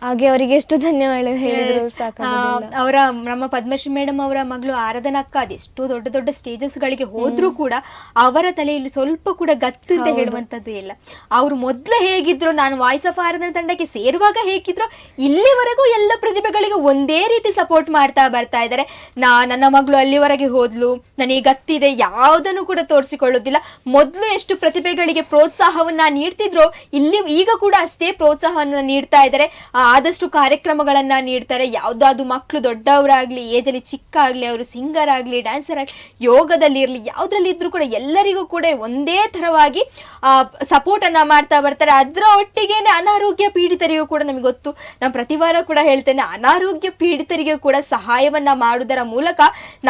ಹಾಗೆ ಅವರಿಗೆ ಎಷ್ಟು ಧನ್ಯವಾದ ಹೇಳಿದ್ರು ಸಾಕಾಗೋದಿಲ್ಲ. ಅವರ ನಮ್ಮ ಪದ್ಮಶ್ರೀ ಮೇಡಮ್ ಅವರ ಮಗಳು ಆರಾಧನಾ ಅಕ್ಕ ಅದೆಷ್ಟೋ ದೊಡ್ಡ ದೊಡ್ಡ ಸ್ಟೇಜಸ್ ಗಳಿಗೆ ಹೋದ್ರೂ ಕೂಡ ಅವರ ತಲೆಯಲ್ಲಿ ಸ್ವಲ್ಪ ಕೂಡ ಗತ್ತು ಅಂತ ಹೇಳುವಂತದ್ದು ಇಲ್ಲ. ಅವ್ರು ಮೊದ್ಲು ಹೇಗಿದ್ರು ನಾನು ವಾಯ್ಸ್ ಆಫ್ ಆರಾಧನಾ ತಂಡಕ್ಕೆ ಸೇರುವಾಗ ಹೇಗಿದ್ರು ಇಲ್ಲಿವರೆಗೂ ಎಲ್ಲ ಪ್ರತಿಭೆಗಳಿಗೆ ಒಂದೇ ರೀತಿ ಸಪೋರ್ಟ್ ಮಾಡ್ತಾ ಬರ್ತಾ ಇದ್ದಾರೆ. ನಾ ನನ್ನ ಮಗಳು ಅಲ್ಲಿವರೆಗೆ ಹೋದ್ಲು ನನಗೆ ಗತ್ತಿದೆ ಯಾವುದನ್ನು ಕೂಡ ತೋರಿಸಿಕೊಳ್ಳೋದಿಲ್ಲ. ಮೊದಲು ಎಷ್ಟು ಪ್ರತಿಭೆಗಳಿಗೆ ಪ್ರೋತ್ಸಾಹವನ್ನ ನೀಡ್ತಿದ್ರು ಇಲ್ಲಿ ಈಗ ಕೂಡ ಅಷ್ಟೇ ಪ್ರೋತ್ಸಾಹವನ್ನ ನೀಡ್ತಾ ಇದ್ದಾರೆ. ಆ, ಆದಷ್ಟು ಕಾರ್ಯಕ್ರಮಗಳನ್ನು ನೀಡ್ತಾರೆ. ಯಾವುದಾದ್ರು ಮಕ್ಕಳು ದೊಡ್ಡವರಾಗಲಿ, ಏಜಲ್ಲಿ ಚಿಕ್ಕ ಆಗಲಿ ಅವರು ಸಿಂಗರ್ ಆಗಲಿ ಡ್ಯಾನ್ಸರ್ ಆಗಲಿ, ಯೋಗದಲ್ಲಿ ಇರಲಿ, ಯಾವುದ್ರಲ್ಲಿ ಇದ್ರೂ ಕೂಡ ಎಲ್ಲರಿಗೂ ಕೂಡ ಒಂದೇ ಥರವಾಗಿ ಸಪೋರ್ಟನ್ನು ಮಾಡ್ತಾ ಬರ್ತಾರೆ. ಅದರ ಒಟ್ಟಿಗೆನೆ ಅನಾರೋಗ್ಯ ಪೀಡಿತರಿಗೂ ಕೂಡ ನಮಗೆ ಗೊತ್ತು. ನಾನು ಪ್ರತಿವಾರ ಕೂಡ ಹೇಳ್ತೇನೆ, ಅನಾರೋಗ್ಯ ಪೀಡಿತರಿಗೂ ಕೂಡ ಸಹಾಯವನ್ನು ಮಾಡುವುದರ ಮೂಲಕ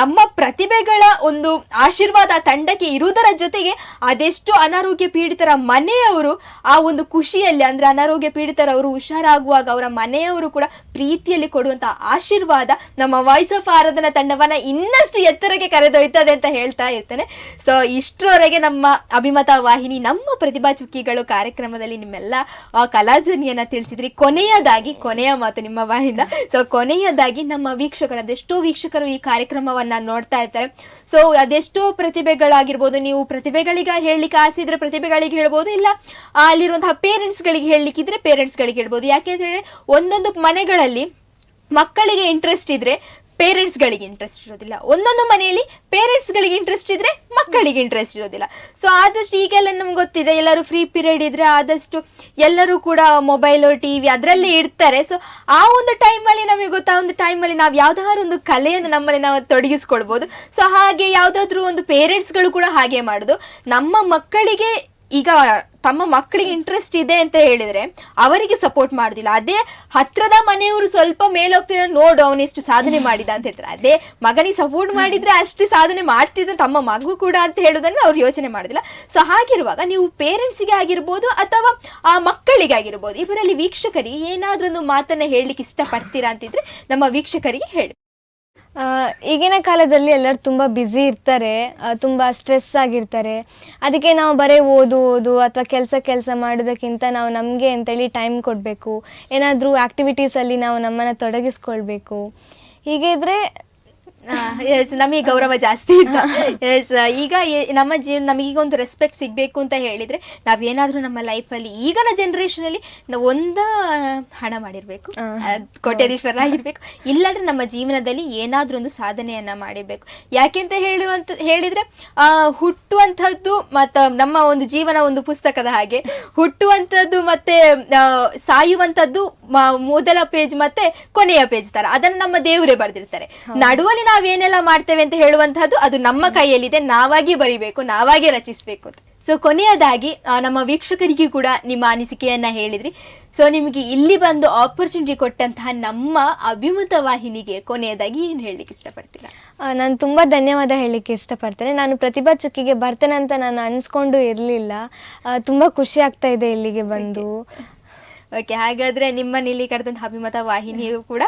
ನಮ್ಮ ಪ್ರತಿಭೆಗಳ ಒಂದು ಆಶೀರ್ವಾದ ತಂಡಕ್ಕೆ ಇರುವುದರ ಜೊತೆಗೆ ಅದೆಷ್ಟು ಅನಾರೋಗ್ಯ ಪೀಡಿತರ ಮನೆಯವರು ಆ ಒಂದು ಖುಷಿಯಲ್ಲಿ, ಅಂದರೆ ಅನಾರೋಗ್ಯ ಪೀಡಿತರವರು ಹುಷಾರಾಗುವಾಗ ಅವರ ಮನೆಯವರು ಕೂಡ ಪ್ರೀತಿಯಲ್ಲಿ ಕೊಡುವಂತಹ ಆಶೀರ್ವಾದ ನಮ್ಮ ವಾಯ್ಸ್ ಆಫ್ ಆರಾಧನಾ ತಂಡವನ್ನ ಇನ್ನಷ್ಟು ಎತ್ತರಕ್ಕೆ ಕರೆದೊಯ್ತದೆ ಅಂತ ಹೇಳ್ತಾ ಇರ್ತೇನೆ. ಸೊ ಇಷ್ಟರವರೆಗೆ ನಮ್ಮ ಅಭಿಮತ ವಾಹಿನಿ, ನಮ್ಮ ಪ್ರತಿಭಾ ಚುಕ್ಕಿಗಳು ಕಾರ್ಯಕ್ರಮದಲ್ಲಿ ನಿಮ್ಮೆಲ್ಲ ಕಲಾಜನಿಯನ್ನ ತಿಳಿಸಿದ್ರಿ. ಕೊನೆಯದಾಗಿ, ಕೊನೆಯ ಮಾತು ನಿಮ್ಮ ಬಾಯಿಂದ ಸೊ ಕೊನೆಯದಾಗಿ ನಮ್ಮ ವೀಕ್ಷಕರು, ಅದೆಷ್ಟೋ ವೀಕ್ಷಕರು ಈ ಕಾರ್ಯಕ್ರಮವನ್ನ ನೋಡ್ತಾ ಇರ್ತಾರೆ. ಸೊ ಅದೆಷ್ಟೋ ಪ್ರತಿಭೆಗಳಾಗಿರ್ಬೋದು, ನೀವು ಪ್ರತಿಭೆಗಳಿಗೆ ಹೇಳಲಿಕ್ಕೆ ಆಸೆ ಇದ್ರೆ ಪ್ರತಿಭೆಗಳಿಗೆ ಹೇಳ್ಬೋದು, ಇಲ್ಲ ಅಲ್ಲಿರುವಂತಹ ಪೇರೆಂಟ್ಸ್ಗಳಿಗೆ ಹೇಳಲಿಕ್ಕಿದ್ರೆ ಪೇರೆಂಟ್ಸ್ಗಳಿಗೆ ಹೇಳ್ಬೋದು. ಯಾಕೆ ಹೇಳಿದ್ರೆ ಒಂದೊಂದು ಮನೆಗಳಲ್ಲಿ ಮಕ್ಕಳಿಗೆ ಇಂಟ್ರೆಸ್ಟ್ ಇದ್ರೆ ಪೇರೆಂಟ್ಸ್ಗಳಿಗೆ ಇಂಟ್ರೆಸ್ಟ್ ಇರೋದಿಲ್ಲ. ಒಂದೊಂದು ಮನೆಯಲ್ಲಿ ಪೇರೆಂಟ್ಸ್ಗಳಿಗೆ ಇಂಟ್ರೆಸ್ಟ್ ಇದ್ರೆ ಮಕ್ಕಳಿಗೆ ಇಂಟ್ರೆಸ್ಟ್ ಇರೋದಿಲ್ಲ. ಸೊ ಆದಷ್ಟು ಈಗೆಲ್ಲ ನಮ್ಗೆ ಗೊತ್ತಿದೆ, ಎಲ್ಲರೂ ಫ್ರೀ ಪೀರಿಯಡ್ ಇದ್ರೆ ಆದಷ್ಟು ಎಲ್ಲರೂ ಕೂಡ ಮೊಬೈಲು ಟಿ ವಿ ಅದರಲ್ಲೇ ಇಡ್ತಾರೆ ಸೊ ಆ ಒಂದು ಟೈಮಲ್ಲಿ ನಮಗೆ ಗೊತ್ತಾ ಒಂದು ಟೈಮಲ್ಲಿ ನಾವು ಯಾವ್ದಾದ್ರು ಒಂದು ಕಲೆಯನ್ನು ನಮ್ಮಲ್ಲಿ ನಾವು ತೊಡಗಿಸ್ಕೊಳ್ಬೋದು. ಸೊ ಹಾಗೆ ಯಾವುದಾದ್ರೂ ಒಂದು ಪೇರೆಂಟ್ಸ್ಗಳು ಕೂಡ ಹಾಗೆ ಮಾಡೋದು. ನಮ್ಮ ಮಕ್ಕಳಿಗೆ ಈಗ ತಮ್ಮ ಮಕ್ಕಳಿಗೆ ಇಂಟ್ರೆಸ್ಟ್ ಇದೆ ಅಂತ ಹೇಳಿದ್ರೆ ಅವರಿಗೆ ಸಪೋರ್ಟ್ ಮಾಡುದಿಲ್ಲ. ಅದೇ ಹತ್ರದ ಮನೆಯವರು ಸ್ವಲ್ಪ ಮೇಲೆ ಹೋಗ್ತಿದ್ರೆ ನೋಡು ಎಷ್ಟು ಸಾಧನೆ ಮಾಡಿದ ಅಂತ ಹೇಳ್ತಾರೆ. ಅದೇ ಮಗನಿಗೆ ಸಪೋರ್ಟ್ ಮಾಡಿದ್ರೆ ಅಷ್ಟು ಸಾಧನೆ ಮಾಡ್ತಿದ್ದ ತಮ್ಮ ಮಗು ಕೂಡ ಅಂತ ಹೇಳೋದನ್ನ ಅವ್ರು ಯೋಚನೆ ಮಾಡುದಿಲ್ಲ. ಸೊ ಹಾಗಿರುವಾಗ ನೀವು ಪೇರೆಂಟ್ಸಿಗೆ ಆಗಿರ್ಬೋದು ಅಥವಾ ಆ ಮಕ್ಕಳಿಗೆ ಆಗಿರ್ಬೋದು, ಇವರಲ್ಲಿ ವೀಕ್ಷಕರಿಗೆ ಏನಾದ್ರೂ ಒಂದು ಮಾತನ್ನ ಹೇಳಲಿಕ್ಕೆ ಇಷ್ಟಪಡ್ತೀರಾ ಅಂತಿದ್ರೆ ನಮ್ಮ ವೀಕ್ಷಕರಿಗೆ ಹೇಳಿ. ಈಗಿನ ಕಾಲದಲ್ಲಿ ಎಲ್ಲರೂ ತುಂಬ ಬ್ಯುಸಿ ಇರ್ತಾರೆ ತುಂಬ ಸ್ಟ್ರೆಸ್ ಆಗಿರ್ತಾರೆ. ಅದಕ್ಕೆ ನಾವು ಬರೀ ಓದು ಓದು ಅಥವಾ ಕೆಲಸ ಕೆಲಸ ಮಾಡೋದಕ್ಕಿಂತ ನಾವು ನಮಗೆ ಅಂತೇಳಿ ಟೈಮ್ ಕೊಡಬೇಕು. ಏನಾದರೂ ಆ್ಯಕ್ಟಿವಿಟೀಸಲ್ಲಿ ನಾವು ನಮ್ಮನ್ನು ತೊಡಗಿಸ್ಕೊಳ್ಬೇಕು. ಹೀಗೆ ಇದ್ದರೆ ಎಸ್ ನಮಗೆ ಗೌರವ ಜಾಸ್ತಿ ಇಲ್ಲ ಎಸ್ ಈಗ ನಮ್ಮ ಜೀವನ ನಮಗೀಗ ಒಂದು ರೆಸ್ಪೆಕ್ಟ್ ಸಿಗಬೇಕು ಅಂತ ಹೇಳಿದ್ರೆ ನಾವೇನಾದರೂ ನಮ್ಮ ಲೈಫಲ್ಲಿ ಈಗಿನ ಜನರೇಷನ್ ಅಲ್ಲಿ ನಾವು ಒಂದ ಹಣ ಮಾಡಿರಬೇಕು. ಕೋಟ್ಯಾಧೀಶ್ವರ ಆಗಿರಬೇಕು. ಇಲ್ಲಾಂದ್ರೆ ನಮ್ಮ ಜೀವನದಲ್ಲಿ ಏನಾದರೂ ಒಂದು ಸಾಧನೆಯನ್ನ ಮಾಡಿರಬೇಕು. ಯಾಕೆಂತ ಅಂತ ಹೇಳಿದ್ರೆ ಆ ಹುಟ್ಟುವಂಥದ್ದು ಮತ್ತು ನಮ್ಮ ಒಂದು ಜೀವನ ಒಂದು ಪುಸ್ತಕದ ಹಾಗೆ ಹುಟ್ಟುವಂಥದ್ದು ಮತ್ತೆ ಸಾಯುವಂಥದ್ದು ಮೊದಲ ಪೇಜ್ ಮತ್ತೆ ಕೊನೆಯ ಪೇಜ್ ಥರ ಅದನ್ನ ನಮ್ಮ ದೇವರೇ ಬರೆದಿರ್ತಾರೆ. ನಡುವಲ್ಲಿ ನಾವೇನೆಲ್ಲ ಮಾಡ್ತೇವೆ ಅಂತ ಹೇಳುವಂತಹದ್ದು ಅದು ನಮ್ಮ ಕೈಯಲ್ಲಿದೆ. ನಾವಾಗಿ ಬರಿಬೇಕು ನಾವಾಗಿ ರಚಿಸಬೇಕು ಅಂತ. ಸೊ ಕೊನೆಯದಾಗಿ ನಮ್ಮ ವೀಕ್ಷಕರಿಗೆ ಕೂಡ ನಿಮ್ಮ ಅನಿಸಿಕೆಯನ್ನ ಹೇಳಿದ್ರಿ. ಸೊ ನಿಮಗೆ ಇಲ್ಲಿ ಬಂದು ಆಪರ್ಚುನಿಟಿ ಕೊಟ್ಟಂತಹ ನಮ್ಮ ಅಭಿಮತ ವಾಹಿನಿಗೆ ಕೊನೆಯದಾಗಿ ಏನು ಹೇಳಲಿಕ್ಕೆ ಇಷ್ಟಪಡ್ತೀರಾ? ನಾನು ತುಂಬ ಧನ್ಯವಾದ ಹೇಳಲಿಕ್ಕೆ ಇಷ್ಟಪಡ್ತೇನೆ. ನಾನು ಪ್ರತಿಭಾ ಚುಕ್ಕಿಗೆ ಬರ್ತೇನೆ ಅಂತ ನಾನು ಅನಿಸ್ಕೊಂಡು ಇರಲಿಲ್ಲ. ತುಂಬ ಖುಷಿ ಆಗ್ತಾ ಇದೆ ಇಲ್ಲಿಗೆ ಬಂದು. ಓಕೆ ಹಾಗಾದರೆ ನಿಮ್ಮ ಇಲ್ಲಿ ಕರೆದಂತಹ ಅಭಿಮತ ವಾಹಿನಿಯು ಕೂಡ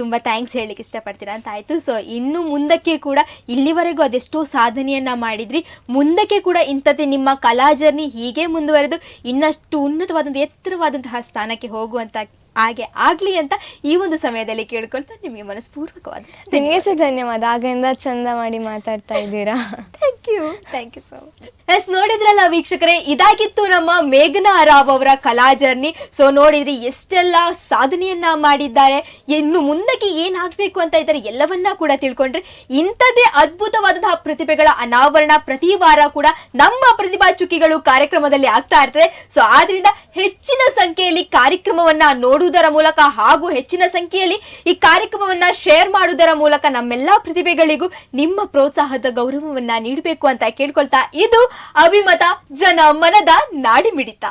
ತುಂಬ ಥ್ಯಾಂಕ್ಸ್ ಹೇಳಲಿಕ್ಕೆ ಇಷ್ಟಪಡ್ತೀರಾ ಅಂತ ಆಯಿತು. ಸೊ ಇನ್ನು ಮುಂದಕ್ಕೆ ಕೂಡ, ಇಲ್ಲಿವರೆಗೂ ಅದೆಷ್ಟೋ ಸಾಧನೆಯನ್ನು ಮಾಡಿದ್ರಿ. ಮುಂದಕ್ಕೆ ಕೂಡ ಇಂಥದ್ದೇ ನಿಮ್ಮ ಕಲಾ ಜರ್ನಿ ಹೀಗೆ ಮುಂದುವರೆದು ಇನ್ನಷ್ಟು ಉನ್ನತವಾದಂಥ ಎತ್ತರವಾದಂತಹ ಸ್ಥಾನಕ್ಕೆ ಹೋಗುವಂತ ಹಾಗೆ ಆಗ್ಲಿ ಅಂತ ಈ ಒಂದು ಸಮಯದಲ್ಲಿ ಕೇಳ್ಕೊಳ್ತಾ ನಿಮಗೆ ಮನಸ್ಪೂರ್ವಕವಾದ ನಿಮಗೆ ಸಹ ಧನ್ಯವಾದ. ಆಗಿಂದ ಚಂದ ಮಾಡಿ ಮಾತಾಡ್ತಾ ಇದ್ದೀರಾ? Thank you thank you so much yes ನೋಡಿದ್ರಲ್ಲ ವೀಕ್ಷಕರೇ ಇದಾಗಿತ್ತು ನಮ್ಮ ಮೇಘನಾ ರಾವ್ ಅವರ ಕಲಾ ಜರ್ನಿ. ಸೊ ನೋಡಿದ್ರಿ ಎಷ್ಟೆಲ್ಲ ಸಾಧನೆಯನ್ನ ಮಾಡಿದ್ದಾರೆ. ಇನ್ನು ಮುಂದಕ್ಕೆ ಏನಾಗಬೇಕು ಅಂತ ಇದ್ದಾರೆ ಎಲ್ಲವನ್ನ ಕೂಡ ತಿಳ್ಕೊಂಡ್ರೆ ಇಂಥದ್ದೇ ಅದ್ಭುತವಾದಂತಹ ಪ್ರತಿಭೆಗಳ ಅನಾವರಣ ಪ್ರತಿ ವಾರ ಕೂಡ ನಮ್ಮ ಪ್ರತಿಭಾ ಚುಕ್ಕಿಗಳು ಕಾರ್ಯಕ್ರಮದಲ್ಲಿ ಆಗ್ತಾ ಇರ್ತದೆ. ಸೊ ಆದ್ರಿಂದ ಹೆಚ್ಚಿನ ಸಂಖ್ಯೆಯಲ್ಲಿ ಕಾರ್ಯಕ್ರಮವನ್ನ ನೋಡುವುದರ ಮೂಲಕ ಹಾಗೂ ಹೆಚ್ಚಿನ ಸಂಖ್ಯೆಯಲ್ಲಿ ಈ ಕಾರ್ಯಕ್ರಮವನ್ನ ಶೇರ್ ಮಾಡುವುದರ ಮೂಲಕ ನಮ್ಮೆಲ್ಲಾ ಪ್ರತಿಭೆಗಳಿಗೂ ನಿಮ್ಮ ಪ್ರೋತ್ಸಾಹದ ಗೌರವವನ್ನ ನೀಡಬೇಕು ಅಂತ ಕೇಳ್ಕೊಳ್ತಾ ಇದು ಅಭಿಮತ ಜನ ಮನದ ನಾಡಿ ಮಿಡಿತ